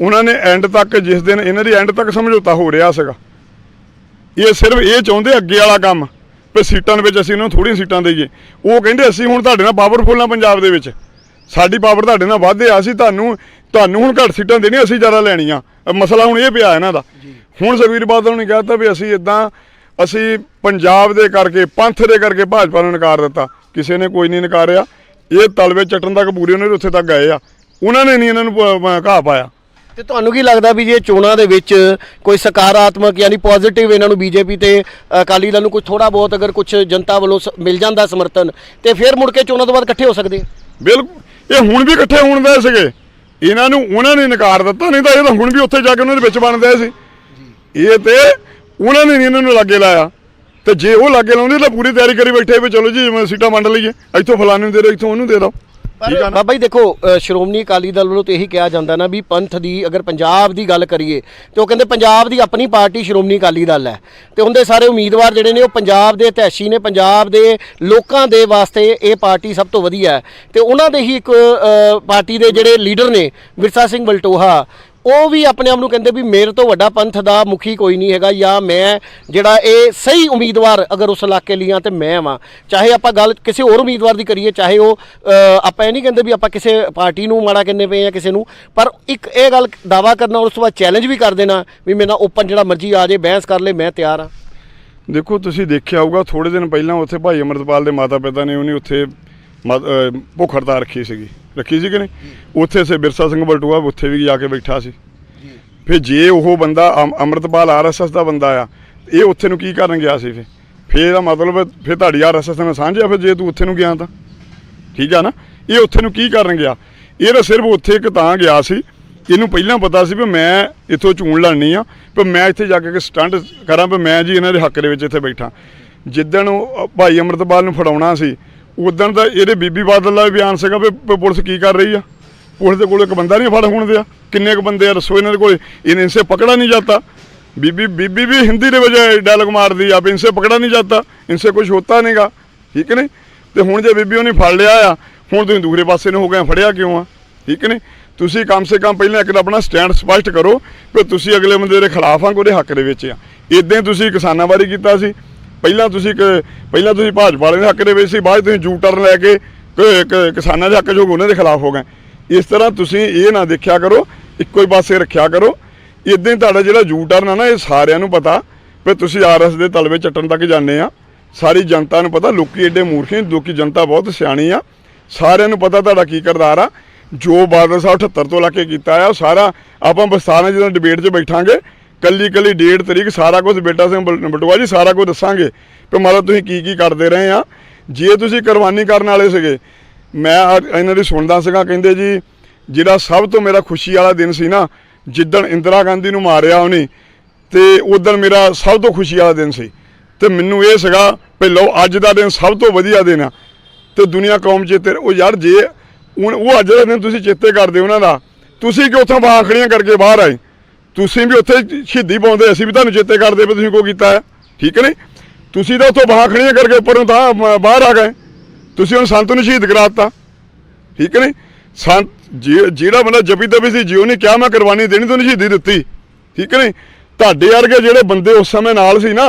ਉਹਨਾਂ ਨੇ ਐਂਡ ਤੱਕ ਜਿਸ ਦਿਨ ਇਹਨਾਂ ਦੀ ਐਂਡ ਤੱਕ ਸਮਝੌਤਾ ਹੋ ਰਿਹਾ ਸੀਗਾ। ਇਹ ਸਿਰਫ ਇਹ ਚਾਹੁੰਦੇ ਅੱਗੇ ਵਾਲਾ ਕੰਮ ਵੀ ਸੀਟਾਂ ਦੇ ਵਿੱਚ ਅਸੀਂ ਇਹਨਾਂ ਨੂੰ ਥੋੜ੍ਹੀਆਂ ਸੀਟਾਂ ਦੇਈਏ। ਉਹ ਕਹਿੰਦੇ ਅਸੀਂ ਹੁਣ ਤੁਹਾਡੇ ਨਾਲ ਪਾਵਰਫੁਲ ਆ ਪੰਜਾਬ ਦੇ ਵਿੱਚ। ਸਾਡੀ ਪਾਵਰ ਤੁਹਾਡੇ ਨਾਲ ਵੱਧ ਆ ਅਸੀਂ ਤੁਹਾਨੂੰ ਤੁਹਾਨੂੰ ਹੁਣ ਘੱਟ ਸੀਟਾਂ ਦੇਣੀਆਂ ਅਸੀਂ ਜ਼ਿਆਦਾ ਲੈਣੀਆਂ। ਮਸਲਾ ਹੁਣ ਇਹ ਪਿਆ ਇਹਨਾਂ ਦਾ। ਹੁਣ ਸੁਖਬੀਰ ਬਾਦਲ ਨੇ ਕਹਿਤਾ ਵੀ ਅਸੀਂ ਇਦਾਂ ਅਸੀਂ ਪੰਜਾਬ ਦੇ ਕਰਕੇ ਪੰਥ ਦੇ ਕਰਕੇ ਭਾਜਪਾ ਨੂੰ ਨਕਾਰ ਦਿੱਤਾ। ਕਿਸੇ ਨੇ ਕੋਈ ਨਹੀਂ ਨਕਾਰਿਆ। ਇਹ ਤਲਵੇ ਚੱਟਣ ਤੱਕ ਪੂਰੇ ਉਹਨਾਂ ਦੇ ਉੱਥੇ ਤੱਕ ਗਏ ਆ। ਉਹਨਾਂ ਨੇ ਨਹੀਂ ਇਹਨਾਂ ਨੂੰ ਘਾਹ ਪਾਇਆ। ਤੇ ਤੁਹਾਨੂੰ ਕੀ ਲੱਗਦਾ ਵੀ ਜੇ ਚੋਣਾਂ ਦੇ ਵਿੱਚ ਕੋਈ ਸਕਾਰਾਤਮਕ ਯਾਨੀ ਪੋਜ਼ਿਟਿਵ ਇਹਨਾਂ ਨੂੰ ਬੀਜੇਪੀ ਤੇ ਅਕਾਲੀ ਦਲ ਨੂੰ ਕੋਈ ਥੋੜਾ ਬਹੁਤ ਅਗਰ ਕੁਝ ਜਨਤਾ ਵੱਲੋਂ ਮਿਲ ਜਾਂਦਾ ਸਮਰਥਨ ਤੇ ਫਿਰ ਮੁੜ ਕੇ ਚੋਣਾਂ ਤੋਂ ਬਾਅਦ ਇਕੱਠੇ ਹੋ ਸਕਦੇ? ਬਿਲਕੁਲ ਇਹ ਹੁਣ ਵੀ ਇਕੱਠੇ ਹੋਣ ਦੇ ਸੀਗੇ। ਇਹਨਾਂ ਨੂੰ ਉਹਨਾਂ ਨੇ ਨਕਾਰ ਦਿੱਤਾ ਨਹੀਂ ਤਾਂ ਇਹ ਤਾਂ ਹੁਣ ਵੀ ਉੱਥੇ ਜਾ ਕੇ ਉਹਨਾਂ ਦੇ ਵਿੱਚ ਬਣਦੇ ਸੀ। ਇਹ ਤੇ ਉਹਨਾਂ ਨੇ ਨਹੀਂ ਇਹਨਾਂ ਨੂੰ ਲਾਗੇ ਲਾਇਆ। ਤੇ ਜੇ ਉਹ ਲਾਗੇ ਲਾਉਂਦੇ ਤਾਂ ਪੂਰੀ ਤਿਆਰੀ ਕਰੀ ਬੈਠੇ ਵੀ ਚਲੋ ਜੀ ਮੈਂ ਸੀਟਾਂ ਵੰਡ ਲਈਏ। ਇੱਥੋਂ ਫਲਾਣੇ ਨੂੰ ਦੇ ਦਿਓ ਇੱਥੋਂ ਉਹਨੂੰ ਦੇ ਦਿਓ। ਪਰ ਬਾਬਾ ਜੀ ਦੇਖੋ ਸ਼੍ਰੋਮਣੀ ਅਕਾਲੀ ਦਲ ਵੱਲੋਂ ਤੇ ਇਹੀ ਕਿਹਾ ਜਾਂਦਾ ਨਾ ਵੀ ਪੰਥ ਦੀ ਅਗਰ ਪੰਜਾਬ ਦੀ ਗੱਲ ਕਰੀਏ ਤੇ ਉਹ ਕਹਿੰਦੇ ਪੰਜਾਬ ਦੀ ਆਪਣੀ ਪਾਰਟੀ ਸ਼੍ਰੋਮਣੀ ਅਕਾਲੀ ਦਲ ਹੈ। ਤੇ ਉਹਦੇ ਸਾਰੇ ਉਮੀਦਵਾਰ ਜਿਹੜੇ ਨੇ ਉਹ ਪੰਜਾਬ ਦੇ ਇਤਿਹਾਸੀ ਨੇ ਪੰਜਾਬ ਦੇ ਲੋਕਾਂ ਦੇ ਵਾਸਤੇ ਇਹ ਪਾਰਟੀ ਸਭ ਤੋਂ ਵਧੀਆ ਹੈ। ਤੇ ਉਹਨਾਂ ਦੇ ਹੀ ਇੱਕ ਪਾਰਟੀ ਦੇ ਜਿਹੜੇ ਲੀਡਰ ਨੇ ਵਿਰਸਾ ਸਿੰਘ ਬਲਟੋਹਾ ਉਹ ਵੀ ਆਪਣੇ ਆਪ ਨੂੰ ਕਹਿੰਦੇ ਵੀ ਮੇਰੇ ਤੋਂ ਵੱਡਾ ਪੰਥ ਦਾ ਮੁਖੀ ਕੋਈ ਨਹੀਂ ਹੈਗਾ ਜਾਂ ਮੈਂ ਜਿਹੜਾ ਇਹ ਸਹੀ ਉਮੀਦਵਾਰ ਅਗਰ ਉਸ ਇਲਾਕੇ ਲਈ ਆ ਤੇ ਮੈਂ ਵਾਂ। ਚਾਹੇ ਆਪਾਂ ਗੱਲ ਕਿਸੇ ਹੋਰ ਉਮੀਦਵਾਰ ਦੀ ਕਰੀਏ, ਚਾਹੇ ਉਹ ਆਪਾਂ ਇਹ ਨਹੀਂ ਕਹਿੰਦੇ ਵੀ ਆਪਾਂ ਕਿਸੇ ਪਾਰਟੀ ਨੂੰ ਮਾੜਾ ਕਹਿੰਦੇ ਪਏ ਆ ਕਿਸੇ ਨੂੰ, ਪਰ ਇੱਕ ਇਹ ਗੱਲ ਦਾਵਾ ਕਰਨਾ ਉਸ ਤੋਂ ਬਾਅਦ ਚੈਲੰਜ ਵੀ ਕਰ ਦੇਣਾ ਵੀ ਮੇਰੇ ਨਾਲ ਓਪਨ ਜਿਹੜਾ ਮਰਜ਼ੀ ਆ ਜੇ, ਬਹਿਸ ਕਰ ਲੈ, ਮੈਂ ਤਿਆਰ ਹਾਂ ਦੇਖੋ, ਤੁਸੀਂ ਦੇਖਿਆ ਹੋਊਗਾ ਥੋੜੇ ਦਿਨ ਪਹਿਲਾਂ ਉੱਥੇ ਭਾਈ ਅਮਰਤਪਾਲ ਦੇ ਮਾਤਾ ਪਿਤਾ ਨੇ ਉਹਨੇ ਉੱਥੇ ਮ- ਭੁੱਖ ਹੜਤਾਲ ਰੱਖੀ ਸੀਗੀ। ਰੱਖੀ ਸੀ ਕਿ ਨਹੀਂ? ਉੱਥੇ ਸੇ ਬਿਰਸਾ ਸਿੰਘ ਬਲਟੂਆ ਉੱਥੇ ਵੀ ਜਾ ਕੇ ਬੈਠਾ ਸੀ। ਫਿਰ ਜੇ ਉਹ ਬੰਦਾ ਅਮ- ਅਮਰਤਪਾਲ ਆਰਐਸਐਸ ਦਾ ਬੰਦਾ ਆ ਇਹ ਉੱਥੇ ਨੂੰ ਕੀ ਕਰਨ ਗਿਆ ਸੀ ਫਿਰ? ਫਿਰ ਇਹਦਾ ਮਤਲਬ ਫਿਰ ਤੁਹਾਡੀ ਆਰਐਸਐਸ ਨਾਲ ਸਾਂਝਿਆ ਫਿਰ ਜੇ ਤੂੰ ਉੱਥੇ ਨੂੰ ਗਿਆ ਤਾਂ? ਠੀਕ ਆ ਨਾ? ਇਹ ਉੱਥੇ ਨੂੰ ਕੀ ਕਰਨ ਗਿਆ? ਇਹ ਤਾਂ ਸਿਰਫ ਉੱਥੇ ਇੱਕ ਤਾਂ ਗਿਆ ਸੀ। ਇਹਨੂੰ ਪਹਿਲਾਂ ਪਤਾ ਸੀ ਵੀ ਮੈਂ ਇੱਥੋਂ ਚੂਣ ਲੜਨੀ ਆ ਵੀ ਮੈਂ ਇੱਥੇ ਜਾ ਕੇ ਸਟੰਟ ਕਰਾਂ ਵੀ ਮੈਂ ਜੀ ਇਹਨਾਂ ਦੇ ਹੱਕ ਦੇ ਵਿੱਚ ਇੱਥੇ ਬੈਠਾ। ਜਿੱਦਣ ਉਹ ਭਾਈ ਅਮਰਤਪਾਲ ਨੂੰ ਫੜਾਉਣਾ ਸੀ ਉਦੋਂ ਦਾ ਇਹਦੇ ਬੀਬੀ ਬਾਦਲ ਦਾ ਬਿਆਨ ਸੀਗਾ ਵੀ ਪੁਲਿਸ ਕੀ ਕਰ ਰਹੀ ਆ। ਪੁਲਿਸ ਦੇ ਕੋਲ ਇੱਕ ਬੰਦਾ ਨਹੀਂ ਫੜ ਹੋਣ ਦਿਆ। ਕਿੰਨੇ ਕੁ ਬੰਦੇ ਆ ਰਸੋ ਇਹਨਾਂ ਦੇ ਕੋਲ? ਇਹਨਾਂ ਇਨਸੇ ਪਕੜਾ ਨਹੀਂ ਜਾਂਦਾ ਬੀਬੀ ਬੀਬੀ ਵੀ ਹਿੰਦੀ ਦੇ ਵਜਾਏ ਡਾਇਲੌਗ ਮਾਰਦੀ ਆ ਵੀ ਇਨਸੇ ਪਕੜਾ ਨਹੀਂ ਜਾਂਦਾ ਇਨਸੇ ਕੁਝ ਹੋਤਾ ਨਹੀਂਗਾ। ਠੀਕ ਨੇ ਤੇ ਹੁਣ ਜੇ ਬੀਬੀ ਉਹਨੇ ਫੜ ਲਿਆ ਆ, ਹੁਣ ਤੁਸੀਂ ਦੂਸਰੇ ਪਾਸੇ ਨੂੰ ਹੋ ਗਏ ਫੜਿਆ ਕਿਉਂ ਆ? ਠੀਕ ਨੇ ਤੁਸੀਂ ਕਮ ਸੇ ਕਮ ਪਹਿਲਾਂ ਇੱਕ ਤਾਂ ਆਪਣਾ ਸਟੈਂਡ ਸਪਸ਼ਟ ਕਰੋ ਕਿ ਤੁਸੀਂ ਅਗਲੇ ਬੰਦੇ ਦੇ ਖਿਲਾਫ ਆ ਕੋਈ ਹੱਕ ਦੇ ਵਿੱਚ ਆ। ਇਦਾਂ ਤੁਸੀਂ ਕਿਸਾਨਾਂ ਬਾਰੇ ਕੀਤਾ ਸੀ। ਪਹਿਲਾਂ ਤੁਸੀਂ ਕ- ਪਹਿਲਾਂ ਤੁਸੀਂ ਭਾਜਪਾ ਵਾਲੇ ਦੇ ਹੱਕ ਦੇ ਵਿੱਚ ਸੀ, ਬਾਅਦ ਤੁਸੀਂ ਜੂ ਟਰਨ ਲੈ ਕੇ ਕਿਸਾਨਾਂ ਦੇ ਹੱਕ 'ਚ ਹੋ ਉਹਨਾਂ ਦੇ ਖਿਲਾਫ ਹੋ ਗਏ। ਇਸ ਤਰ੍ਹਾਂ ਤੁਸੀਂ ਇਹ ਨਾ ਦੇਖਿਆ ਕਰੋ, ਇੱਕੋ ਹੀ ਪਾਸੇ ਰੱਖਿਆ ਕਰੋ। ਇਦਾਂ ਹੀ ਤੁਹਾਡਾ ਜਿਹੜਾ ਜ਼ੂ ਟਰਨ ਆ ਨਾ, ਇਹ ਸਾਰਿਆਂ ਨੂੰ ਪਤਾ ਵੀ ਤੁਸੀਂ ਆਰਐਸ ਦੇ ਤਲਵੇ ਚੱਟਣ ਤੱਕ ਜਾਂਦੇ ਆ। ਸਾਰੀ ਜਨਤਾ ਨੂੰ ਪਤਾ, ਲੋਕੀ ਏਡੇ ਮੂਰਖ ਨਹੀਂ ਲੋਕੀ ਜਨਤਾ ਬਹੁਤ ਸਿਆਣੀ ਆ। ਸਾਰਿਆਂ ਨੂੰ ਪਤਾ ਤੁਹਾਡਾ ਕੀ ਕਰਦਾਰ ਆ। ਜੋ ਬਾਦਲ ਸਾਹਿਬ 78 ਤੋਂ ਲਾ ਕੇ ਕੀਤਾ ਆ ਉਹ ਸਾਰਾ ਆਪਾਂ ਬਸਤਾਨਾ ਜਦੋਂ ਡਿਬੇਟ 'ਚ ਬੈਠਾਂਗੇ ਕੱਲੀ ਕੱਲੀ ਡੇਟ ਤਰੀਕ ਸਾਰਾ ਕੁਝ ਬੇਟਾ ਸਿੰਘ ਬਟੂਆ ਜੀ ਸਾਰਾ ਕੁਝ ਦੱਸਾਂਗੇ। ਵੀ ਮਤਲਬ ਤੁਸੀਂ ਕੀ ਕੀ ਕਰਦੇ ਰਹੇ ਆ? ਜੇ ਤੁਸੀਂ ਕੁਰਬਾਨੀ ਕਰਨ ਵਾਲੇ ਸੀਗੇ, ਮੈਂ ਇਹਨਾਂ ਦੀ ਸੁਣਦਾ ਸੀਗਾ, ਕਹਿੰਦੇ ਜੀ, ਜਿਹੜਾ ਸਭ ਤੋਂ ਮੇਰਾ ਖੁਸ਼ੀ ਵਾਲਾ ਦਿਨ ਸੀ ਨਾ, ਜਿੱਦਣ ਇੰਦਰਾ ਗਾਂਧੀ ਨੂੰ ਮਾਰਿਆ ਉਹਨੇ, ਤੇ ਉਦੋਂ ਮੇਰਾ ਸਭ ਤੋਂ ਖੁਸ਼ੀ ਵਾਲਾ ਦਿਨ ਸੀ। ਤੇ ਮੈਨੂੰ ਇਹ ਸੀਗਾ ਵੀ ਲਓ, ਅੱਜ ਦਾ ਦਿਨ ਸਭ ਤੋਂ ਵਧੀਆ ਦਿਨ ਆ। ਤੇ ਦੁਨੀਆ ਕੌਮ ਚੇਤੇ ਉਹ ਯਾਰ ਜੇ ਹੁਣ ਉਹ ਅੱਜ ਦਾ ਦਿਨ ਤੁਸੀਂ ਚੇਤੇ ਕਰਦੇ ਉਹਨਾਂ ਦਾ, ਤੁਸੀਂ ਕਿ ਉੱਥੋਂ ਬਾਹਾਂ ਖੜੀਆਂ ਕਰਕੇ ਬਾਹਰ ਆਏ? ਤੁਸੀਂ ਵੀ ਉੱਥੇ ਸ਼ਹੀਦੀ ਪਾਉਂਦੇ, ਅਸੀਂ ਵੀ ਤੁਹਾਨੂੰ ਚੇਤੇ ਕਰਦੇ ਵੀ ਤੁਸੀਂ ਕੋ ਕੀਤਾ ਹੈ। ਠੀਕ ਹੈ ਨਹੀਂ? ਤੁਸੀਂ ਤਾਂ ਉੱਥੋਂ ਬਾਹਾਂ ਖੜੀਆਂ ਕਰਕੇ ਉੱਪਰੋਂ ਤਾਂ ਬਾਹਰ ਆ ਗਏ। ਤੁਸੀਂ ਹੁਣ ਸੰਤ ਨੂੰ ਸ਼ਹੀਦ ਕਰਾਤਾ। ਠੀਕ ਹੈ ਨਹੀਂ? ਸੰਤ ਜੇ- ਜਿਹੜਾ ਬੰਦਾ ਜਪੀ ਤਪੀ ਸੀ, ਜਿਉ ਨੇ ਕਿਹਾ, ਮੈਂ ਕੁਰਬਾਨੀ ਦੇਣੀ, ਤੁਹਾਨੂੰ ਸ਼ਹੀਦੀ ਦਿੱਤੀ। ਠੀਕ ਹੈ ਨਹੀਂ? ਤੁਹਾਡੇ ਵਰਗੇ ਜਿਹੜੇ ਬੰਦੇ ਉਸ ਸਮੇਂ ਨਾਲ ਸੀ ਨਾ,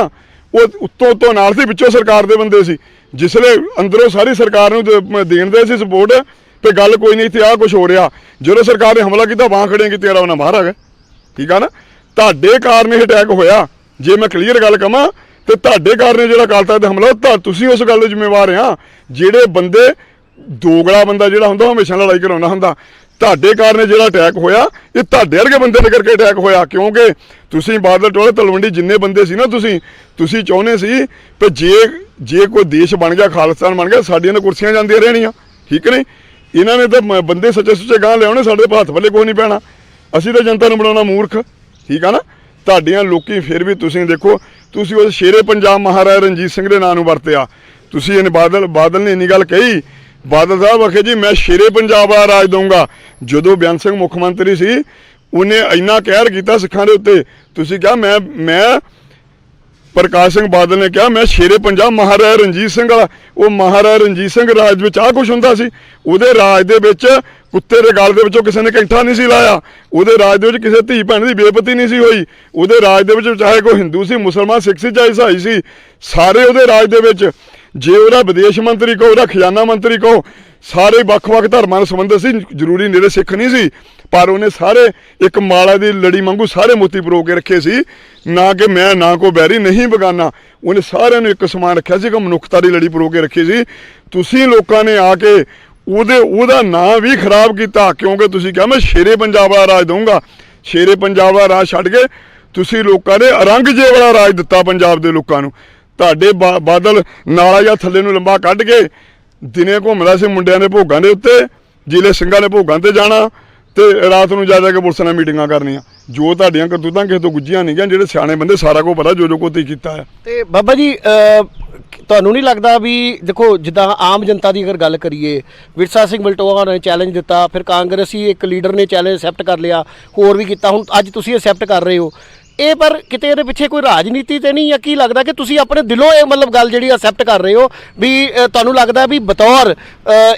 ਉਹ ਉੱਤੋਂ ਉੱਤੋਂ ਨਾਲ ਸੀ ਵਿੱਚੋਂ ਸਰਕਾਰ ਦੇ ਬੰਦੇ ਸੀ। ਜਿਸਲੇ ਅੰਦਰੋਂ ਸਾਰੀ ਸਰਕਾਰ ਨੂੰ ਦੇਣ ਦੇ ਸੀ ਸਪੋਰਟ ਤੇ ਗੱਲ ਕੋਈ ਨਹੀਂ ਇੱਥੇ ਆ ਕੁਝ ਹੋ ਰਿਹਾ। ਜਦੋਂ ਸਰਕਾਰ ਨੇ ਹਮਲਾ ਕੀਤਾ, ਬਾਹਾਂ ਖੜੀਆਂ ਕੀਤੀਆਂ ਉਹਨਾਂ ਬਾਹਰ ਆ ਗਏ। ਠੀਕ ਆ ਨਾ? ਤੁਹਾਡੇ ਕਾਰਨ ਇਹ ਅਟੈਕ ਹੋਇਆ। ਜੇ ਮੈਂ ਕਲੀਅਰ ਗੱਲ ਕਵਾਂ, ਤੇ ਤੁਹਾਡੇ ਕਾਰਨ ਜਿਹੜਾ ਅਕਾਲ ਤਖਤ ਹਮਲਾ, ਤਾਂ ਤੁਸੀਂ ਉਸ ਗੱਲ ਦੇ ਜ਼ਿੰਮੇਵਾਰ ਆ। ਜਿਹੜੇ ਬੰਦੇ, ਦੋਗਲਾ ਬੰਦਾ ਜਿਹੜਾ ਹੁੰਦਾ, ਉਹ ਹਮੇਸ਼ਾ ਲੜਾਈ ਕਰਾਉਂਦਾ ਹੁੰਦਾ। ਤੁਹਾਡੇ ਕਾਰਨ ਜਿਹੜਾ ਅਟੈਕ ਹੋਇਆ, ਇਹ ਤੁਹਾਡੇ ਵਰਗੇ ਬੰਦੇ ਦੇ ਕਰਕੇ ਅਟੈਕ ਹੋਇਆ, ਕਿਉਂਕਿ ਤੁਸੀਂ ਬਾਦਲ ਟੋਲੇ, ਤਲਵੰਡੀ ਜਿੰਨੇ ਬੰਦੇ ਸੀ ਨਾ ਤੁਸੀਂ ਤੁਸੀਂ ਚਾਹੁੰਦੇ ਸੀ ਕਿ ਜੇ ਜੇ ਕੋਈ ਦੇਸ਼ ਬਣ ਗਿਆ, ਖਾਲਿਸਤਾਨ ਬਣ ਗਿਆ, ਸਾਡੀਆਂ ਤਾਂ ਕੁਰਸੀਆਂ ਜਾਂਦੀਆਂ ਰਹਿਣੀਆਂ। ਠੀਕ ਨਹੀਂ? ਇਹਨਾਂ ਨੇ ਤਾਂ ਬੰਦੇ ਸੱਚੇ ਸੁੱਚੇ ਗਾਂ ਲਿਆਉਣੇ, ਸਾਡੇ ਹੱਥ ਪੱਲੇ ਕੋਈ ਨਹੀਂ ਪੈਣਾ। ਅਸੀਂ ਤਾਂ ਜਨਤਾ ਨੂੰ ਬਣਾਉਣਾ ਮੂਰਖ, ਠੀਕ ਆ ਨਾ? ਤੁਹਾਡੀਆਂ ਲੋਕੀ ਫਿਰ ਵੀ ਤੁਸੀਂ ਦੇਖੋ, ਤੁਸੀਂ ਉਸ ਸ਼ੇਰੇ ਪੰਜਾਬ ਮਹਾਰਾਜਾ ਰਣਜੀਤ ਸਿੰਘ ਦੇ ਨਾਂ ਨੂੰ ਵਰਤਿਆ। ਤੁਸੀਂ ਇਹਨੇ ਬਾਦਲ ਬਾਦਲ ਨੇ ਇੰਨੀ ਗੱਲ ਕਹੀ, ਬਾਦਲ ਸਾਹਿਬ ਆਖੇ ਜੀ, ਮੈਂ ਸ਼ੇਰੇ ਪੰਜਾਬ ਦਾ ਰਾਜ ਦਊਂਗਾ। ਜਦੋਂ ਬਿਆਨ ਸਿੰਘ ਮੁੱਖ ਮੰਤਰੀ ਸੀ, ਉਹਨੇ ਇੰਨਾ ਕਹਿਰ ਕੀਤਾ ਸਿੱਖਾਂ ਦੇ ਉੱਤੇ। ਤੁਸੀਂ ਕਿਹਾ, ਮੈਂ ਮੈਂ ਪ੍ਰਕਾਸ਼ ਸਿੰਘ ਬਾਦਲ ਨੇ ਕਿਹਾ, ਮੈਂ ਸ਼ੇਰੇ ਪੰਜਾਬ ਮਹਾਰਾਜਾ ਰਣਜੀਤ ਸਿੰਘ ਵਾਲਾ, ਉਹ ਮਹਾਰਾਜਾ ਰਣਜੀਤ ਸਿੰਘ ਰਾਜ ਵਿੱਚ ਆ ਕੁਝ ਹੁੰਦਾ ਸੀ। ਉਹਦੇ ਰਾਜ ਦੇ ਵਿੱਚ ਕੁੱਤੇ ਦੇ ਗਲ ਦੇ ਵਿੱਚੋਂ ਕਿਸੇ ਨੇ ਕੈਂਠਾ ਨਹੀਂ ਸੀ ਲਾਇਆ। ਉਹਦੇ ਰਾਜ ਦੇ ਵਿੱਚ ਕਿਸੇ ਧੀ ਭੈਣ ਦੀ ਬੇਪਤੀ ਨਹੀਂ ਸੀ ਹੋਈ। ਉਹਦੇ ਰਾਜ ਦੇ ਵਿੱਚ ਚਾਹੇ ਕੋਈ ਹਿੰਦੂ ਸੀ, ਮੁਸਲਮਾਨ, ਸਿੱਖ ਸੀ, ਚਾਹੇ ਈਸਾਈ ਸੀ, ਸਾਰੇ ਉਹਦੇ ਰਾਜ ਦੇ ਵਿੱਚ, ਜੇ ਉਹਦਾ ਵਿਦੇਸ਼ ਮੰਤਰੀ ਕੋ ਉਹਦਾ ਖਜ਼ਾਨਾ ਮੰਤਰੀ ਕੋ ਸਾਰੇ ਵੱਖ-ਵੱਖ ਧਰਮਾਂ ਨਾਲ ਸੰਬੰਧਿਤ ਸੀ, ਜ਼ਰੂਰੀ ਨੇੜੇ ਸਿੱਖ ਨਹੀਂ ਸੀ। ਪਰ ਉਹਨੇ ਸਾਰੇ ਇੱਕ ਮਾਲਾ ਦੀ ਲੜੀ ਵਾਂਗੂ ਸਾਰੇ ਮੋਤੀ ਪਰੋ ਕੇ ਰੱਖੇ ਸੀ। ਨਾ ਕਿ ਮੈਂ, ਨਾ ਕੋ ਬੈਰੀ, ਨਹੀਂ ਬਗਾਨਾ। ਉਹਨੇ ਸਾਰਿਆਂ ਨੂੰ ਇੱਕ ਸਮਾਨ ਰੱਖਿਆ ਸੀ ਕਿ ਮਨੁੱਖਤਾ ਦੀ ਲੜੀ ਪਰੋ ਕੇ ਰੱਖੀ ਸੀ। ਤੁਸੀਂ ਲੋਕਾਂ ਨੇ ਆ ਕੇ ਉਹਦੇ ਉਹਦਾ ਨਾਂ ਵੀ ਖਰਾਬ ਕੀਤਾ, ਕਿਉਂਕਿ ਤੁਸੀਂ ਕਿਹਾ ਮੈਂ ਸ਼ੇਰੇ ਪੰਜਾਬ ਦਾ ਰਾਜ ਦਊਂਗਾ। ਸ਼ੇਰੇ ਪੰਜਾਬ ਦਾ ਰਾਜ ਛੱਡ ਕੇ ਤੁਸੀਂ ਲੋਕਾਂ ਨੇ ਔਰੰਗਜ਼ੇਬ ਵਾਲਾ ਰਾਜ ਦਿੱਤਾ ਪੰਜਾਬ ਦੇ ਲੋਕਾਂ ਨੂੰ। ਤੁਹਾਡੇ ਬਾਦਲ ਨਾਲਾ ਜਾਂ ਥੱਲੇ ਨੂੰ ਲੰਬਾ ਕੱਢ ਕੇ ਦਿਨੇ ਘੁੰਮਦਾ ਸੀ ਮੁੰਡਿਆਂ ਦੇ ਭੋਗਾਂ ਦੇ ਉੱਤੇ, ਜ਼ਿਲ੍ਹੇ ਸਿੰਘਾਂ ਦੇ ਭੋਗਾਂ ਤੇ ਜਾਣਾ ਤੇ ਰਾਤ ਨੂੰ ਜਾ ਜਾ ਕੇ ਪੁਲਿਸ ਨਾਲ ਮੀਟਿੰਗਾਂ ਕਰਨੀਆਂ। ਜੋ ਤੁਹਾਡੀਆਂ ਕਰਤੂਤਾਂ ਕਿਸੇ ਤੋਂ ਗੁੱਝੀਆਂ ਨਹੀਂ ਗਈਆਂ, ਜਿਹੜੇ ਸਿਆਣੇ ਬੰਦੇ ਸਾਰਾ ਕੁਝ ਪਤਾ ਜੋ ਜੋ ਕੋਈ ਤੁਸੀਂ ਕੀਤਾ ਹੈ। ਤੇ ਬਾਬਾ ਜੀ ਤੁਹਾਨੂੰ ਨਹੀਂ ਲੱਗਦਾ ਵੀ ਦੇਖੋ, ਜਿੱਦਾਂ ਆਮ ਜਨਤਾ ਦੀ ਅਗਰ ਗੱਲ ਕਰੀਏ ਵਿਰਸਾ ਸਿੰਘ ਬਲਟੋਆ ਨੇ ਚੈਲੰਜ ਦਿੱਤਾ, ਫਿਰ ਕਾਂਗਰਸੀ ਇੱਕ ਲੀਡਰ ਨੇ ਚੈਲੰਜ ਅਸੈਪਟ ਕਰ ਲਿਆ, ਹੋਰ ਵੀ ਕੀਤਾ, ਹੁਣ ਅੱਜ ਤੁਸੀਂ ਅਸੈਪਟ ਕਰ ਰਹੇ ਹੋ। ਇਹ ਪਰ ਕਿਤੇ ਇਹਦੇ ਪਿੱਛੇ ਕੋਈ ਰਾਜਨੀਤੀ ਤੇ ਨਹੀਂ, ਜਾਂ ਕੀ ਲੱਗਦਾ ਕਿ ਤੁਸੀਂ ਆਪਣੇ ਦਿਲੋਂ ਇਹ ਮਤਲਬ ਗੱਲ ਜਿਹੜੀ ਅਸੈਪਟ ਕਰ ਰਹੇ ਹੋ ਵੀ ਤੁਹਾਨੂੰ ਲੱਗਦਾ ਵੀ ਬਤੌਰ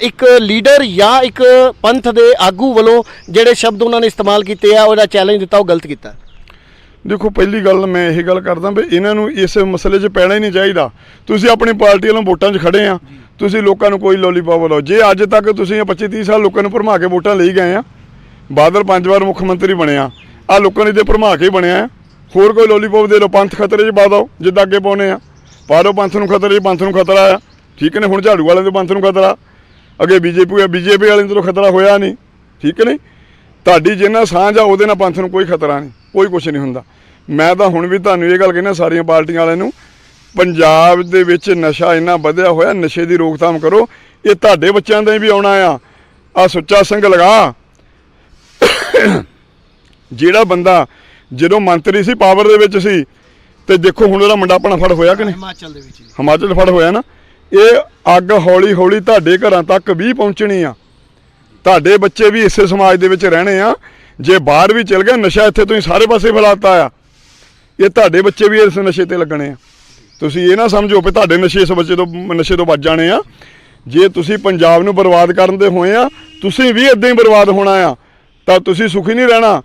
ਇੱਕ ਲੀਡਰ ਜਾਂ ਇੱਕ ਪੰਥ ਦੇ ਆਗੂ ਵੱਲੋਂ ਜਿਹੜੇ ਸ਼ਬਦ ਉਹਨਾਂ ਨੇ ਇਸਤੇਮਾਲ ਕੀਤੇ ਆ, ਉਹਦਾ ਚੈਲੰਜ ਦਿੱਤਾ, ਉਹ ਗਲਤ ਕੀਤਾ? ਦੇਖੋ, ਪਹਿਲੀ ਗੱਲ ਮੈਂ ਇਹ ਗੱਲ ਕਰਦਾ ਵੀ ਇਹਨਾਂ ਨੂੰ ਇਸ ਮਸਲੇ 'ਚ ਪੈਣਾ ਹੀ ਨਹੀਂ ਚਾਹੀਦਾ। ਤੁਸੀਂ ਆਪਣੀ ਪਾਰਟੀ ਵੱਲੋਂ ਵੋਟਾਂ 'ਚ ਖੜੇ ਆ। ਤੁਸੀਂ ਲੋਕਾਂ ਨੂੰ ਕੋਈ ਲੋਲੀਪੌਪ ਲਓ। ਜੇ ਅੱਜ ਤੱਕ ਤੁਸੀਂ 25 30 ਸਾਲ ਲੋਕਾਂ ਨੂੰ ਭਰਮਾ ਕੇ ਵੋਟਾਂ ਲਈ ਗਏ ਆ, ਬਾਦਲ ਪੰਜ ਵਾਰ ਮੁੱਖ ਮੰਤਰੀ ਬਣਿਆ ਆ ਲੋਕਾਂ ਨੇ ਤੇ ਭਰਮਾ ਕੇ ਬਣਿਆ ਆ। ਹੋਰ ਕੋਈ ਲੋਲੀਪੌਪ ਦੇ ਲਓ, ਪੰਥ ਖਤਰੇ 'ਚ ਪਾ ਦਿਓ, ਜਿੱਦਾਂ ਅੱਗੇ ਪਾਉਨੇ ਆ। ਪਾ ਦਿਓ ਪੰਥ ਨੂੰ ਖਤਰੇ 'ਚ ਪੰਥ ਨੂੰ ਖਤਰਾ ਆ। ਠੀਕ ਨੇ, ਹੁਣ ਝਾੜੂ ਵਾਲਿਆਂ ਦੇ ਪੰਥ ਨੂੰ ਖਤਰਾ। ਅੱਗੇ ਬੀਜੇਪੀ ਆ ਬੀਜੇਪੀ ਵਾਲਿਆਂ ਤੋਂ ਖਤਰਾ ਹੋਇਆ ਨਹੀਂ। ਠੀਕ ਨਹੀਂ? ਤੁਹਾਡੀ ਜਿੰਨਾ ਸਾਂਝ ਆ, ਉਹਦੇ ਨਾਲ ਪੰਥ ਨੂੰ ਕੋਈ ਖਤਰਾ ਨਹੀਂ। ਕੋਈ ਕੁਝ ਨਹੀਂ ਹੁੰਦਾ। ਮੈਂ ਤਾਂ ਹੁਣ ਵੀ ਤੁਹਾਨੂੰ ਇਹ ਗੱਲ ਕਹਿੰਦਾ ਸਾਰੀਆਂ ਪਾਰਟੀਆਂ ਵਾਲਿਆਂ ਨੂੰ ਪੰਜਾਬ ਦੇ ਵਿੱਚ ਨਸ਼ਾ ਇੰਨਾ ਵਧਿਆ ਹੋਇਆ ਨਸ਼ੇ ਦੀ ਰੋਕਥਾਮ ਕਰੋ। ਇਹ ਤੁਹਾਡੇ ਬੱਚਿਆਂ ਦਾ ਵੀ ਆਉਣਾ ਆ। ਆ ਸੁੱਚਾ ਸਿੰਘ ਲਗਾ। ਜਿਹੜਾ ਬੰਦਾ ਜਦੋਂ ਮੰਤਰੀ ਸੀ ਪਾਵਰ ਦੇ ਵਿੱਚ ਸੀ ਤੇ ਦੇਖੋ ਹੁਣ ਉਹਦਾ ਮੁੰਡਾ ਆਪਣਾ ਫੜ ਹੋਇਆ ਕਿ ਨਹੀਂ? ਹਿਮਾਚਲ ਦੇ ਵਿੱਚ ਹਿਮਾਚਲ ਫੜ ਹੋਇਆ ਨਾ। ਇਹ ਅੱਗ ਹੌਲੀ ਹੌਲੀ ਤੁਹਾਡੇ ਘਰਾਂ ਤੱਕ ਵੀ ਪਹੁੰਚਣੀ ਆ। ਤੁਹਾਡੇ ਬੱਚੇ ਵੀ ਇਸੇ ਸਮਾਜ ਦੇ ਵਿੱਚ ਰਹਿਣੇ ਆ। ਜੇ ਬਾਹਰ ਵੀ ਚਲ ਗਿਆ, ਨਸ਼ਾ ਇੱਥੇ ਤੁਸੀਂ ਸਾਰੇ ਪਾਸੇ ਫੈਲਾਤਾ ਆ। ਇਹ ਤੁਹਾਡੇ ਬੱਚੇ ਵੀ ਇਸ ਨਸ਼ੇ ਤੇ ਲੱਗਣੇ ਆ। ਤੁਸੀਂ ਇਹ ਨਾ ਸਮਝੋ ਕਿ ਤੁਹਾਡੇ ਨਸ਼ੇ ਇਸ ਬੱਚੇ ਤੋਂ, ਨਸ਼ੇ ਤੋਂ ਬਚ ਜਾਣੇ ਆ। ਜੇ ਤੁਸੀਂ ਪੰਜਾਬ ਨੂੰ ਬਰਬਾਦ ਕਰਨ ਦੇ ਹੋਏ ਆ, ਤੁਸੀਂ ਵੀ ਇਦਾਂ ਹੀ ਬਰਬਾਦ ਹੋਣਾ ਆ। ਤਾਂ ਤੁਸੀਂ ਸੁਖੀ ਨਹੀਂ ਰਹਿਣਾ।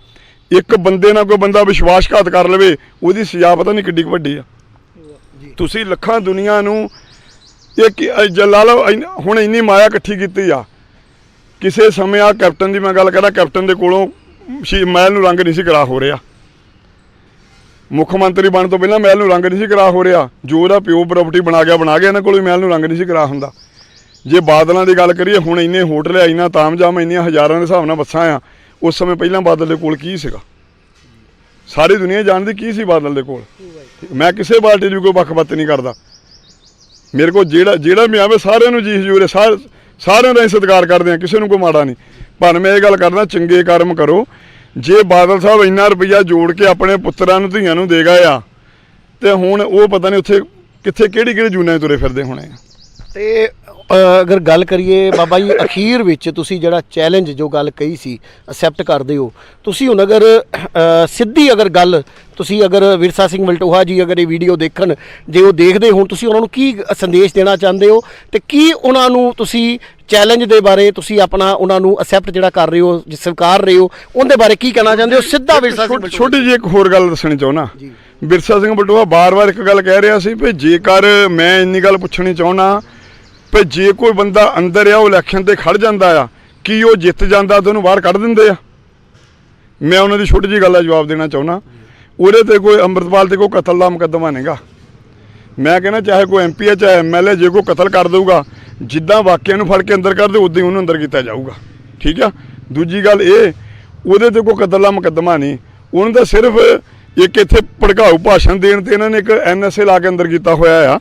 ਇੱਕ ਬੰਦੇ ਨਾਲ ਕੋਈ ਬੰਦਾ ਵਿਸ਼ਵਾਸਘਾਤ ਕਰ ਲਵੇ, ਉਹਦੀ ਸਜ਼ਾ ਪਤਾ ਨਹੀਂ ਕਿੱਡੀ ਕੁ ਵੱਡੀ ਆ। ਤੁਸੀਂ ਲੱਖਾਂ ਦੁਨੀਆ ਨੂੰ ਇਹ ਕੀ- ਲਾ ਲਓ ਹੁਣ ਇੰਨੀ ਮਾਇਆ ਇਕੱਠੀ ਕੀਤੀ ਆ। ਕਿਸੇ ਸਮੇਂ ਆ ਕੈਪਟਨ ਦੀ ਮੈਂ ਗੱਲ ਕਰਾਂ, ਕੈਪਟਨ ਦੇ ਕੋਲੋਂ ਸ਼ੀ, ਮਹਿਲ ਨੂੰ ਰੰਗ ਨਹੀਂ ਸੀ ਕਰਾ ਹੋ ਰਿਹਾ। ਮੁੱਖ ਮੰਤਰੀ ਬਣ ਤੋਂ ਪਹਿਲਾਂ ਮਹਿਲ ਨੂੰ ਰੰਗ ਨਹੀਂ ਸੀ ਕਰਾ ਹੋ ਰਿਹਾ। ਜੋ ਉਹਦਾ ਪਿਓ ਪ੍ਰਾਪਰਟੀ ਬਣਾ ਗਿਆ ਬਣਾ ਗਿਆ, ਇਹਨਾਂ ਕੋਲ ਵੀ ਮਹਿਲ ਨੂੰ ਰੰਗ ਨਹੀਂ ਸੀ ਕਰਾ ਹੁੰਦਾ। ਜੇ ਬਾਦਲਾਂ ਦੀ ਗੱਲ ਕਰੀਏ, ਹੁਣ ਇੰਨੇ ਹੋਟਲ ਆ ਇੰਨਾ ਤਾਮਜਾਮ ਇੰਨੀਆਂ ਹਜ਼ਾਰਾਂ ਦੇ ਹਿਸਾਬ ਨਾਲ ਬੱਸਾਂ ਆ, ਉਸ ਸਮੇਂ ਪਹਿਲਾਂ ਬਾਦਲ ਦੇ ਕੋਲ ਕੀ ਸੀਗਾ? ਸਾਰੀ ਦੁਨੀਆ ਜਾਣਦੀ ਕੀ ਸੀ ਬਾਦਲ ਦੇ ਕੋਲ? ਮੈਂ ਕਿਸੇ ਪਾਰਟੀ ਦੀ ਵੀ ਕੋਈ ਵੱਖ-ਵੱਤ ਨਹੀਂ ਕਰਦਾ। ਮੇਰੇ ਕੋਲ ਜਿਹੜਾ ਜਿਹੜਾ ਵੀ ਆਵੇ, ਸਾਰਿਆਂ ਨੂੰ ਜੀ ਹਜ਼ੂਰ ਹੈ, ਸਾਰ ਸਾਰਿਆਂ ਦਾ ਹੀ ਸਤਿਕਾਰ ਕਰਦੇ ਆ ਕਿਸੇ ਨੂੰ ਕੋਈ ਮਾੜਾ ਨਹੀਂ। ਪਰ ਮੈਂ ਇਹ ਗੱਲ ਕਰਦਾ, ਚੰਗੇ ਕਰਮ ਕਰੋ। ਜੇ ਬਾਦਲ ਸਾਹਿਬ ਇੰਨਾ ਰੁਪਈਆ ਜੋੜ ਕੇ ਆਪਣੇ ਪੁੱਤਰਾਂ ਨੂੰ, ਧੀਆਂ ਨੂੰ ਦੇ ਗਏ ਆ, ਤੇ ਹੁਣ ਉਹ ਪਤਾ ਨਹੀਂ ਉੱਥੇ ਕਿੱਥੇ ਕਿਹੜੀ ਕਿਹੜੀ ਜੂਨਾਂ 'ਚ ਤੁਰੇ ਫਿਰਦੇ ਹੋਣੇ ਆ। ਤੇ ਅਗਰ ਗੱਲ ਕਰੀਏ ਬਾਬਾ ਜੀ ਅਖੀਰ ਵਿੱਚ ਤੁਸੀਂ ਜਿਹੜਾ ਚੈਲੰਜ ਜੋ ਗੱਲ ਕਹੀ ਸੀ ਅਸੈਪਟ ਕਰਦੇ ਹੋ ਤੁਸੀਂ ਹੁਣ ਅਗਰ ਸਿੱਧੀ ਅਗਰ ਗੱਲ ਤੁਸੀਂ ਅਗਰ ਵਿਰਸਾ ਸਿੰਘ ਵਲਟੋਹਾ ਜੀ ਅਗਰ ਇਹ ਵੀਡੀਓ ਦੇਖਣ ਜੇ ਉਹ ਦੇਖਦੇ ਹੋਣ ਤੁਸੀਂ ਉਹਨਾਂ ਨੂੰ ਕੀ ਸੰਦੇਸ਼ ਦੇਣਾ ਚਾਹੁੰਦੇ ਹੋ ਤੇ ਕੀ ਉਹਨਾਂ ਨੂੰ ਤੁਸੀਂ ਚੈਲੰਜ ਦੇ ਬਾਰੇ ਤੁਸੀਂ ਆਪਣਾ ਉਹਨਾਂ ਨੂੰ ਅਸੈਪਟ ਜਿਹੜਾ ਕਰ ਰਹੇ ਹੋ ਸਵੀਕਾਰ ਰਹੇ ਹੋ ਉਹਦੇ ਬਾਰੇ ਕੀ ਕਹਿਣਾ ਚਾਹੁੰਦੇ ਹੋ? ਸਿੱਧਾ ਵਿਰਸਾ ਸਿੰਘ ਛੋਟੀ ਜਿਹੀ ਇੱਕ ਹੋਰ ਗੱਲ ਦੱਸਣੀ ਚਾਹੁੰਦਾ। ਬਿਰਸਾ ਸਿੰਘ ਬਟੂਆ ਬਾਰ-ਬਾਰ ਇੱਕ ਗੱਲ ਕਹਿ ਰਿਹਾ ਸੀ ਵੀ ਜੇਕਰ ਮੈਂ ਇੰਨੀ ਗੱਲ ਪੁੱਛਣੀ ਚਾਹੁੰਦਾ ਵੀ ਜੇ ਕੋਈ ਬੰਦਾ ਅੰਦਰ ਆ, ਉਹ ਇਲੈਕਸ਼ਨ ਤੇ ਖੜ ਜਾਂਦਾ ਆ, ਕੀ ਉਹ ਜਿੱਤ ਜਾਂਦਾ ਤੇ ਉਹਨੂੰ ਬਾਹਰ ਕੱਢ ਦਿੰਦੇ ਆ? ਮੈਂ ਉਹਨਾਂ ਦੀ ਛੋਟੀ ਜਿਹੀ ਗੱਲ ਦਾ ਜਵਾਬ ਦੇਣਾ ਚਾਹੁੰਦਾ। ਉਹਦੇ ਤੇ ਕੋਈ ਅੰਮ੍ਰਿਤਪਾਲ ਤੇ ਕੋਈ ਕਤਲ ਦਾ ਮੁਕੱਦਮਾ ਨਹੀਂਗਾ ਮੈਂ ਕਹਿੰਦਾ ਚਾਹੇ ਕੋਈ ਐਮਪੀ ਹੈ ਚਾਹੇ ਐਮਐਲਏ ਜੇ ਕੋਈ ਕਤਲ ਕਰ ਦੇਊਗਾ, ਜਿੱਦਾਂ ਵਾਕਿਆ ਨੂੰ ਫੜ ਕੇ ਅੰਦਰ ਕਰਦੇ ਉਦਾਂ ਹੀ ਉਹਨੂੰ ਅੰਦਰ ਕੀਤਾ ਜਾਊਗਾ। ਠੀਕ ਆ? ਦੂਜੀ ਗੱਲ ਇਹ, ਉਹਦੇ ਤੇ ਕੋਈ ਕਤਲ ਦਾ ਮੁਕੱਦਮਾ ਨਹੀਂ। ਉਹਨੂੰ ਤਾਂ ਸਿਰਫ ਇੱਕ ਇੱਥੇ ਭੜਕਾਊ ਭਾਸ਼ਣ ਦੇਣ ਤੇ ਇਹਨਾਂ ਨੇ ਇੱਕ ਐਨਐਸਏ ਲਾ ਕੇ ਅੰਦਰ ਕੀਤਾ ਹੋਇਆ ਆ।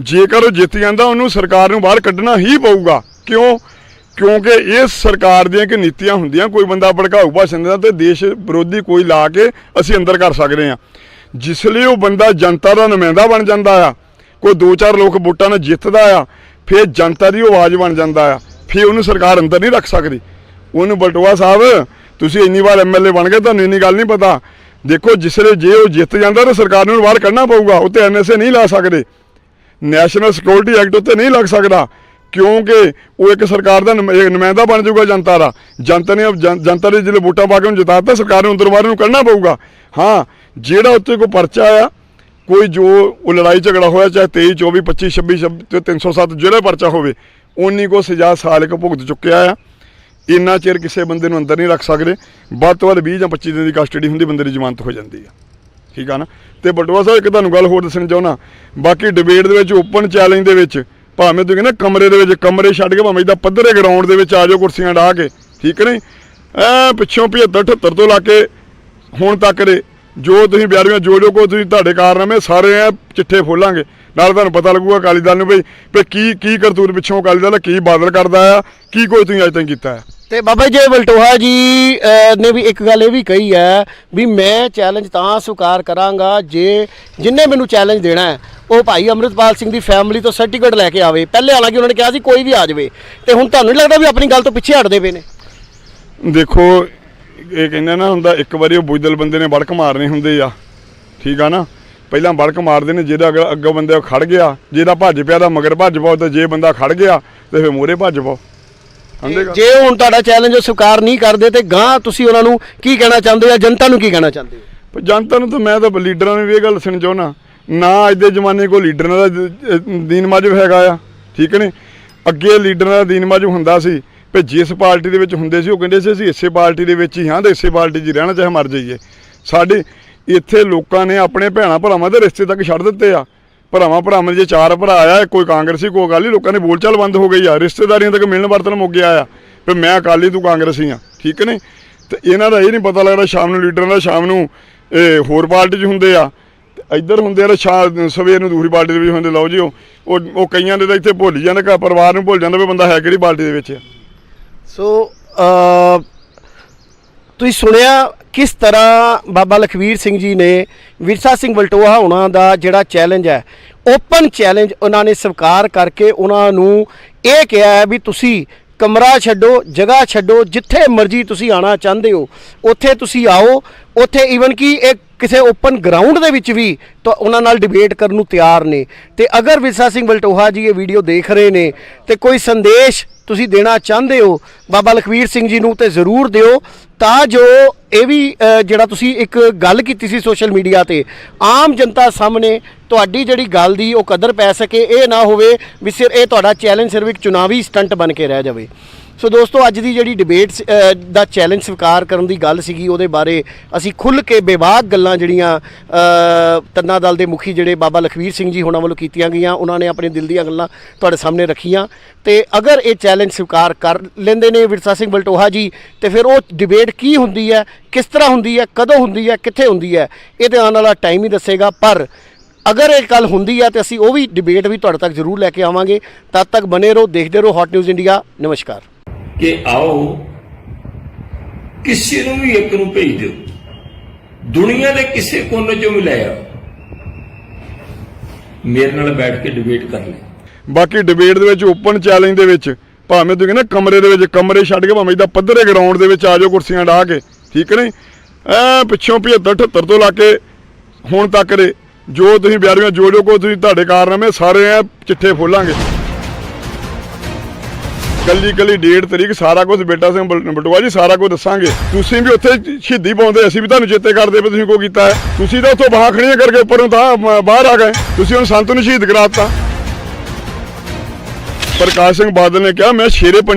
ਜੇਕਰ ਉਹ ਜਿੱਤ ਜਾਂਦਾ, ਉਹਨੂੰ ਸਰਕਾਰ ਨੂੰ ਬਾਹਰ ਕੱਢਣਾ ਹੀ ਪਊਗਾ। ਕਿਉਂ? ਕਿਉਂਕਿ ਇਹ ਸਰਕਾਰ ਦੀਆਂ ਕਿ ਨੀਤੀਆਂ ਹੁੰਦੀਆਂ, ਕੋਈ ਬੰਦਾ ਭੜਕਾਊ ਭਾਸ਼ਣ ਦਿੰਦਾ ਤੇ ਦੇਸ਼ ਵਿਰੋਧੀ ਕੋਈ ਲਾ ਕੇ ਅਸੀਂ ਅੰਦਰ ਕਰ ਸਕਦੇ ਹਾਂ। ਜਿਸ ਲਈ ਉਹ ਬੰਦਾ ਜਨਤਾ ਦਾ ਨੁਮਾਇੰਦਾ ਬਣ ਜਾਂਦਾ ਆ। ਕੋਈ ਦੋ ਚਾਰ ਲੋਕ ਵੋਟਾਂ ਨਾਲ ਜਿੱਤਦਾ ਆ, ਫਿਰ ਜਨਤਾ ਦੀ ਉਹ ਆਵਾਜ਼ ਬਣ ਜਾਂਦਾ ਆ। ਫਿਰ ਉਹਨੂੰ ਸਰਕਾਰ ਅੰਦਰ ਨਹੀਂ ਰੱਖ ਸਕਦੀ। ਉਹਨੂੰ ਬਲਟੋਆ ਸਾਹਿਬ, ਤੁਸੀਂ ਇੰਨੀ ਵਾਰ ਐਮਐਲਏ ਬਣ ਗਏ, ਤੁਹਾਨੂੰ ਇੰਨੀ ਗੱਲ ਨਹੀਂ ਪਤਾ। ਦੇਖੋ, ਜਿਸ ਜੇ ਉਹ ਜਿੱਤ ਜਾਂਦਾ, ਤਾਂ ਸਰਕਾਰ ਨੂੰ ਬਾਹਰ ਕੱਢਣਾ ਪਊਗਾ। ਉਹ ਉੱਤੇ ਐਨਐਸਏ ਨਹੀਂ ਲਾ ਸਕਦੇ। ਨੈਸ਼ਨਲ ਸਿਕਿਉਰਿਟੀ ਐਕਟ ਉੱਤੇ ਨਹੀਂ ਲੱਗ ਸਕਦਾ, ਕਿਉਂਕਿ ਉਹ ਇੱਕ ਸਰਕਾਰ ਦਾ ਨੁਮ- ਨੁਮਾਇੰਦਾ ਬਣ ਜਾਊਗਾ ਜਨਤਾ ਦਾ। ਜਨਤਾ ਨੇ ਜਨਤਾ ਦੇ ਜਿਹੜੇ ਵੋਟਾਂ ਪਾ ਕੇ ਉਹਨੂੰ ਜਿਤਾਤਾ ਸਰਕਾਰ ਨੂੰ ਅੰਦਰ ਬਾਹਰ ਨੂੰ ਕੱਢਣਾ ਪਊਗਾ। ਹਾਂ, ਜਿਹੜਾ ਉੱਤੇ ਕੋਈ ਪਰਚਾ ਆ ਕੋਈ ਜੋ ਉਹ ਲੜਾਈ ਝਗੜਾ ਹੋਇਆ, ਚਾਹੇ 23 24 25 26 26 ਤੇ 307 ਜਿਹੜਾ ਪਰਚਾ ਹੋਵੇ ਉਨੀ ਕੋ ਸਜ਼ਾ ਸਾਲ ਕੁ ਭੁਗਤ ਚੁੱਕਿਆ ਆ। ਇੰਨਾ ਚਿਰ ਕਿਸੇ ਬੰਦੇ ਨੂੰ ਅੰਦਰ ਨਹੀਂ ਰੱਖ ਸਕਦੇ। ਵੱਧ ਤੋਂ ਵੱਧ 20 ਜਾਂ 25 ਦਿਨ ਦੀ ਕਸਟਡੀ ਹੁੰਦੀ, ਬੰਦੇ ਦੀ ਜ਼ਮਾਨਤ ਹੋ ਜਾਂਦੀ ਆ। ਠੀਕ ਆ ਨਾ? ਤੇ ਬਟੂਆ ਸਾਹਿਬ, ਇੱਕ ਤੁਹਾਨੂੰ ਗੱਲ ਹੋਰ ਦੱਸਣੀ ਚਾਹੁੰਦਾ। ਬਾਕੀ ਡਿਬੇਟ ਦੇ ਵਿੱਚ ਓਪਨ ਚੈਲੰਜ ਦੇ ਵਿੱਚ, ਭਾਵੇਂ ਤੁਸੀਂ ਕਹਿੰਦੇ ਕਮਰੇ ਦੇ ਵਿੱਚ ਕਮਰੇ ਛੱਡ ਕੇ ਭਾਵੇਂ ਇਦਾਂ ਪੱਧਰੇ ਗਰਾਊਂਡ ਦੇ ਵਿੱਚ ਆ ਜਾਓ ਕੁਰਸੀਆਂ ਢਾ ਕੇ, ਠੀਕ ਨਹੀਂ? ਐ ਪਿੱਛੋਂ 75 78 ਤੋਂ ਲਾ ਕੇ ਹੁਣ ਤੱਕ ਦੇ, ਜੋ ਤੁਸੀਂ ਬਿਆਰੀਆਂ ਜੋ ਜੋ ਕੋ ਤੁਸੀਂ ਤੁਹਾਡੇ ਕਾਰਨਾਮੇ, ਸਾਰੇ ਐ ਚਿੱਠੇ ਫੋਲਾਂਗੇ। ਨਾਲ ਤੁਹਾਨੂੰ ਪਤਾ ਲੱਗੂਗਾ ਅਕਾਲੀ ਦਲ ਨੂੰ ਵੀ ਕੀ ਕੀ ਕਰਤੂਤ ਪਿੱਛੋਂ ਅਕਾਲੀ ਦਲ ਕੀ ਬਾਦਲ ਕਰਦਾ ਆ, ਕੀ ਕੋਈ ਤੁਸੀਂ ਅਜੇ ਤੱਕ ਕੀਤਾ ਹੈ ਤੇ ਬਾਬਾ ਜੀ ਬਲਟੋਹਾ ਜੀ ਨੇ ਵੀ ਇੱਕ ਗੱਲ ਇਹ ਵੀ ਕਹੀ ਹੈ ਵੀ ਮੈਂ ਚੈਲੰਜ ਤਾਂ ਸਵੀਕਾਰ ਕਰਾਂਗਾ ਜੇ ਜਿੰਨੇ ਮੈਨੂੰ ਚੈਲੰਜ ਦੇਣਾ ਹੈ, ਉਹ ਭਾਈ ਅਮਰਿਤਪਾਲ ਸਿੰਘ ਦੀ ਫੈਮਿਲੀ ਤੋਂ ਸਰਟੀਫਿਕੇਟ ਲੈ ਕੇ ਆਵੇ। ਪਹਿਲੇ ਹਾਲਾਂਕਿ ਉਹਨਾਂ ਨੇ ਕਿਹਾ ਸੀ ਕੋਈ ਵੀ ਆ ਜਾਵੇ। ਤੇ ਹੁਣ ਤੁਹਾਨੂੰ ਨਹੀਂ ਲੱਗਦਾ ਵੀ ਆਪਣੀ ਗੱਲ ਤੋਂ ਪਿੱਛੇ ਹਟਦੇ ਪਏ ਨੇ? ਦੇਖੋ, ਇਹ ਕਹਿੰਦੇ ਨਾ ਹੁੰਦਾ, ਇੱਕ ਵਾਰੀ ਉਹ ਬੁਜਦਲ ਬੰਦੇ ਨੇ ਵੜਕ ਮਾਰਨੇ ਹੁੰਦੇ ਆ। ਠੀਕ ਆ ਨਾ? ਪਹਿਲਾਂ ਵੜਕ ਮਾਰਦੇ ਨੇ ਜਿਹਦਾ ਅਗਰ ਅੱਗੋਂ ਬੰਦੇ ਖੜ ਗਿਆ, ਜਿਹਦਾ ਭੱਜ ਪਿਆ ਦਾ ਮਗਰ ਭੱਜ ਪਾਓ ਤੇ ਜੇ ਬੰਦਾ ਖੜ ਗਿਆ, ਤੇ ਫਿਰ ਮੂਹਰੇ ਭੱਜ ਪਾਓ। ਜੇ ਹੁਣ ਤੁਹਾਡਾ ਚੈਲੰਜ ਸਵੀਕਾਰ ਨਹੀਂ ਕਰਦੇ ਤੇ ਗਾਂ ਤੁਸੀਂ ਉਹਨਾਂ ਨੂੰ ਕੀ ਕਹਿਣਾ ਚਾਹੁੰਦੇ ਹੋ ਜਨਤਾ ਨੂੰ ਕੀ ਕਹਿਣਾ ਚਾਹੁੰਦੇ ਹੋ? ਪਰ ਜਨਤਾ ਨੂੰ ਤਾਂ ਮੈਂ ਤਾਂ ਲੀਡਰਾਂ ਨੂੰ ਵੀ ਇਹ ਗੱਲ ਦੱਸਣੀ ਚਾਹੁੰਦਾ। ਨਾ ਅੱਜ ਦੇ ਜ਼ਮਾਨੇ ਕੋਲ ਲੀਡਰਾਂ ਦਾ ਦੀਨ ਮਜਬ ਹੈਗਾ ਆ ਠੀਕ ਨੇ ਅੱਗੇ ਲੀਡਰਾਂ ਦਾ ਦੀਨ ਮਜਬ ਹੁੰਦਾ ਸੀ ਵੀ ਜਿਸ ਪਾਰਟੀ ਦੇ ਵਿੱਚ ਹੁੰਦੇ ਸੀ ਉਹ ਕਹਿੰਦੇ ਸੀ ਅਸੀਂ ਇਸੇ ਪਾਰਟੀ ਦੇ ਵਿੱਚ ਹੀ ਹਾਂ ਤੇ ਇਸੇ ਪਾਰਟੀ 'ਚ ਹੀ ਰਹਿਣਾ ਚਾਹੇ ਮਰ ਜਾਈਏ। ਸਾਡੇ ਇੱਥੇ ਲੋਕਾਂ ਨੇ ਆਪਣੇ ਭੈਣਾਂ ਭਰਾਵਾਂ ਦੇ ਰਿਸ਼ਤੇ ਤੱਕ ਛੱਡ ਦਿੱਤੇ ਆ। ਭਰਾਵਾਂ ਭਰਾਵਾਂ ਜੇ ਚਾਰ ਭਰਾ ਆ, ਕੋਈ ਕਾਂਗਰਸੀ, ਕੋਈ ਅਕਾਲੀ, ਲੋਕਾਂ ਦੀ ਬੋਲਚਾਲ ਬੰਦ ਹੋ ਗਈ ਆ, ਰਿਸ਼ਤੇਦਾਰੀਆਂ ਤੱਕ ਮਿਲਣ ਵਰਤਨ ਮੁੱਕ ਗਿਆ ਆ। ਵੀ ਮੈਂ ਅਕਾਲੀ, ਤੂੰ ਕਾਂਗਰਸੀ ਆ, ਠੀਕ ਨੇ ਤੇ ਇਹਨਾਂ ਦਾ ਇਹ ਨਹੀਂ ਪਤਾ ਲੱਗਦਾ ਸ਼ਾਮ ਨੂੰ ਲੀਡਰਾਂ ਦਾ, ਸ਼ਾਮ ਨੂੰ, ਇਹ ਹੋਰ ਪਾਰਟੀ 'ਚ ਹੁੰਦੇ ਆ। ਤੇ ਇੱਧਰ ਹੁੰਦੇ ਆ ਸ਼ਾਮ, ਸਵੇਰ ਨੂੰ ਦੂਸਰੀ ਪਾਰਟੀ ਦੇ ਵਿੱਚ ਹੁੰਦੇ, ਲਓ ਜੀ, ਉਹ ਉਹ ਉਹ ਕਈਆਂ ਦੇ ਤਾਂ ਇੱਥੇ ਭੁੱਲ ਹੀ ਜਾਂਦੇ, ਘਰ ਪਰਿਵਾਰ ਨੂੰ ਭੁੱਲ ਜਾਂਦਾ ਵੀ ਬੰਦਾ ਹੈ ਕਿਹੜੀ ਪਾਰਟੀ ਦੇ ਵਿੱਚ ਆ। ਸੋ ਤੁਸੀਂ ਸੁਣਿਆ ਕਿਸ ਤਰ੍ਹਾਂ ਬਾਬਾ ਲਖਵੀਰ ਸਿੰਘ ਜੀ ਨੇ ਵਿਰਸਾ ਸਿੰਘ ਵਲਟੋਹਾ ਹੋਣਾ ਦਾ ਜਿਹੜਾ ਚੈਲੰਜ ਹੈ ਓਪਨ ਚੈਲੰਜ ਉਹਨਾਂ ਨੇ ਸਵੀਕਾਰ ਕਰਕੇ ਉਹਨਾਂ ਨੂੰ ਇਹ ਕਿਹਾ ਹੈ ਵੀ ਤੁਸੀਂ ਕਮਰਾ ਛੱਡੋ, ਜਗ੍ਹਾ ਛੱਡੋ, ਜਿੱਥੇ ਮਰਜ਼ੀ ਤੁਸੀਂ ਆਣਾ ਚਾਹੁੰਦੇ ਹੋ, ਉੱਥੇ ਤੁਸੀਂ ਆਓ, ਉੱਥੇ ਈਵਨ ਕਿ ਇਹ ਕਿਸੇ ਓਪਨ ਗਰਾਊਂਡ ਦੇ ਵਿੱਚ ਵੀ ਤਾਂ ਉਹਨਾਂ ਨਾਲ ਡਿਬੇਟ ਕਰਨ ਨੂੰ ਤਿਆਰ ਨੇ। ਤੇ ਅਗਰ ਵਿਰਸਾ ਸਿੰਘ ਬਲਟੋਹਾ ਜੀ ਇਹ ਵੀਡੀਓ ਦੇਖ ਰਹੇ ਨੇ, ਤੇ ਕੋਈ ਸੰਦੇਸ਼ ਤੁਸੀਂ ਦੇਣਾ ਚਾਹੁੰਦੇ ਹੋ, ਬਾਬਾ ਲਖਵੀਰ ਸਿੰਘ ਜੀ ਨੂੰ ਤੇ ਜ਼ਰੂਰ ਦਿਓ। ਤਾਂ ਜੋ ਇਹ ਵੀ ਜਿਹੜਾ ਤੁਸੀਂ ਇੱਕ ਗੱਲ ਕੀਤੀ ਸੀ ਸੋਸ਼ਲ ਮੀਡੀਆ ਤੇ, ਆਮ ਜਨਤਾ ਸਾਹਮਣੇ ਤੁਹਾਡੀ ਜਿਹੜੀ ਗੱਲ ਦੀ ਉਹ ਕਦਰ ਪੈ ਸਕੇ, ਇਹ ਨਾ ਹੋਵੇ ਵੀ ਸਿਰ, ਇਹ ਤੁਹਾਡਾ ਚੈਲੰਜ ਸਿਰਫ ਇੱਕ ਚੁਣਾਵੀ ਸਟੰਟ ਬਣ ਕੇ ਰਹਿ ਜਾਵੇ। ਸੋ ਦੋਸਤੋ, ਅੱਜ ਦੀ ਜਿਹੜੀ ਡਿਬੇਟ ਦਾ ਚੈਲੰਜ ਸਵੀਕਾਰ ਕਰਨ ਦੀ ਗੱਲ ਸੀਗੀ, ਉਹਦੇ ਬਾਰੇ ਅਸੀਂ ਖੁੱਲ ਕੇ ਬੇਬਾਕ ਗੱਲਾਂ ਜਿਹੜੀਆਂ ਤੰਨਾ ਦਲ ਦੇ ਮੁਖੀ ਜਿਹੜੇ ਬਾਬਾ ਲਖਵੀਰ ਸਿੰਘ ਜੀ ਹੋਣਾ ਵੱਲੋਂ ਕੀਤੀਆਂ ਗਈਆਂ, ਉਹਨਾਂ ਨੇ ਆਪਣੇ ਦਿਲ ਦੀਆਂ ਗੱਲਾਂ ਤੁਹਾਡੇ ਸਾਹਮਣੇ ਰੱਖੀਆਂ। ਤੇ ਅਗਰ ਇਹ ਚੈਲੰਜ ਸਵੀਕਾਰ ਕਰ ਲੈਂਦੇ ਨੇ ਵਿਰਸਾ ਸਿੰਘ ਬਲਟੋਹਾ ਜੀ, ਤੇ ਫਿਰ ਉਹ ਡਿਬੇਟ ਕੀ ਹੁੰਦੀ ਹੈ, ਕਿਸ ਤਰ੍ਹਾਂ ਹੁੰਦੀ ਹੈ, ਕਦੋਂ ਹੁੰਦੀ ਹੈ, ਕਿੱਥੇ ਹੁੰਦੀ ਹੈ, ਇਹ ਤੇ ਆਉਣ ਵਾਲਾ ਟਾਈਮ ਹੀ ਦੱਸੇਗਾ। ਪਰ ਅਗਰ ਇਹ ਗੱਲ ਹੁੰਦੀ ਹੈ, ਤੇ ਅਸੀਂ ਉਹ ਵੀ ਡਿਬੇਟ ਵੀ ਤੁਹਾਡੇ ਤੱਕ ਜ਼ਰੂਰ ਲੈ ਕੇ ਆਵਾਂਗੇ। ਤਦ ਤੱਕ ਬਨੇ ਰਹੋ, ਦੇਖਦੇ ਰਹੋ ਹੌਟ ਨਿਊਜ਼ ਇੰਡੀਆ ਨਮਸਕਾਰ। ਕਿ ਆਓ ਕਿਸੇ ਨੂੰ ਵੀ ਇੱਕ ਨੂੰ ਭੇਜ ਦਿਓ। ਦੁਨੀਆ ਦੇ ਕਿਸੇ ਕੋਨੇ ਚੋਂ ਵੀ ਲੈ ਆਓ। ਮੇਰੇ ਨਾਲ ਬੈਠ ਕੇ ਡਿਬੇਟ ਕਰ ਲੈ। ਬਾਕੀ ਡਿਬੇਟ ਦੇ ਵਿੱਚ ਓਪਨ ਚੈਲੰਜ ਦੇ ਵਿੱਚ, ਭਾਵੇਂ ਤੁਸੀਂ ਕਹਿੰਦੇ ਕਮਰੇ ਦੇ ਵਿੱਚ ਕਮਰੇ ਛੱਡ ਕੇ ਭਾਵੇਂ ਇਦਾਂ ਪੱਧਰੇ ਗਰਾਊਂਡ ਦੇ ਵਿੱਚ ਆ ਜਾਓ ਕੁਰਸੀਆਂ ਢਾ ਕੇ, ਠੀਕ ਨੇ ਐ ਪਿੱਛੋਂ 75 78 ਤੋਂ ਲਾ ਕੇ ਹੁਣ ਤੱਕ ਦੇ, ਜੋ ਤੁਸੀਂ ਬਿਆਰੀਆਂ, ਜੋ ਜੋ ਕੋ ਤੁਸੀਂ ਤੁਹਾਡੇ ਕਾਰਨਾਮੇ, ਸਾਰੇ ਐ ਚਿੱਠੇ ਫੋਲਾਂਗੇ। ਕੱਲੀ ਕੱਲੀ ਡੇਟ ਤਰੀਕ ਸਾਰਾ ਕੁਝ ਬੇਟਾ ਸਿੰਘ ਬਟੂਆ ਜੀ, ਸਾਰਾ ਕੁਝ ਦੱਸਾਂਗੇ। ਤੁਸੀਂ ਵੀ ਉੱਥੇ ਸ਼ਹੀਦੀ ਪਾਉਂਦੇ, ਅਸੀਂ ਵੀ ਤੁਹਾਨੂੰ ਚੇਤੇ ਕਰਦੇ ਵੀ ਤੁਸੀਂ ਕੋ ਕੀਤਾ ਹੈ। ਤੁਸੀਂ ਤਾਂ ਉੱਥੋਂ ਬਾਹਾਂ ਖੜੀਆਂ ਕਰਕੇ ਉੱਪਰੋਂ ਤਾਂ ਬਾਹਰ ਆ ਗਏ। ਤੁਸੀਂ ਹੁਣ ਸੰਤ ਨੂੰ ਸ਼ਹੀਦ ਕਰਾਤਾ। ਪ੍ਰਕਾਸ਼ ਸਿੰਘ ਬਾਦਲ ਨੇ ਕਿਹਾ, ਮੈਂ ਸ਼ੇਰੇ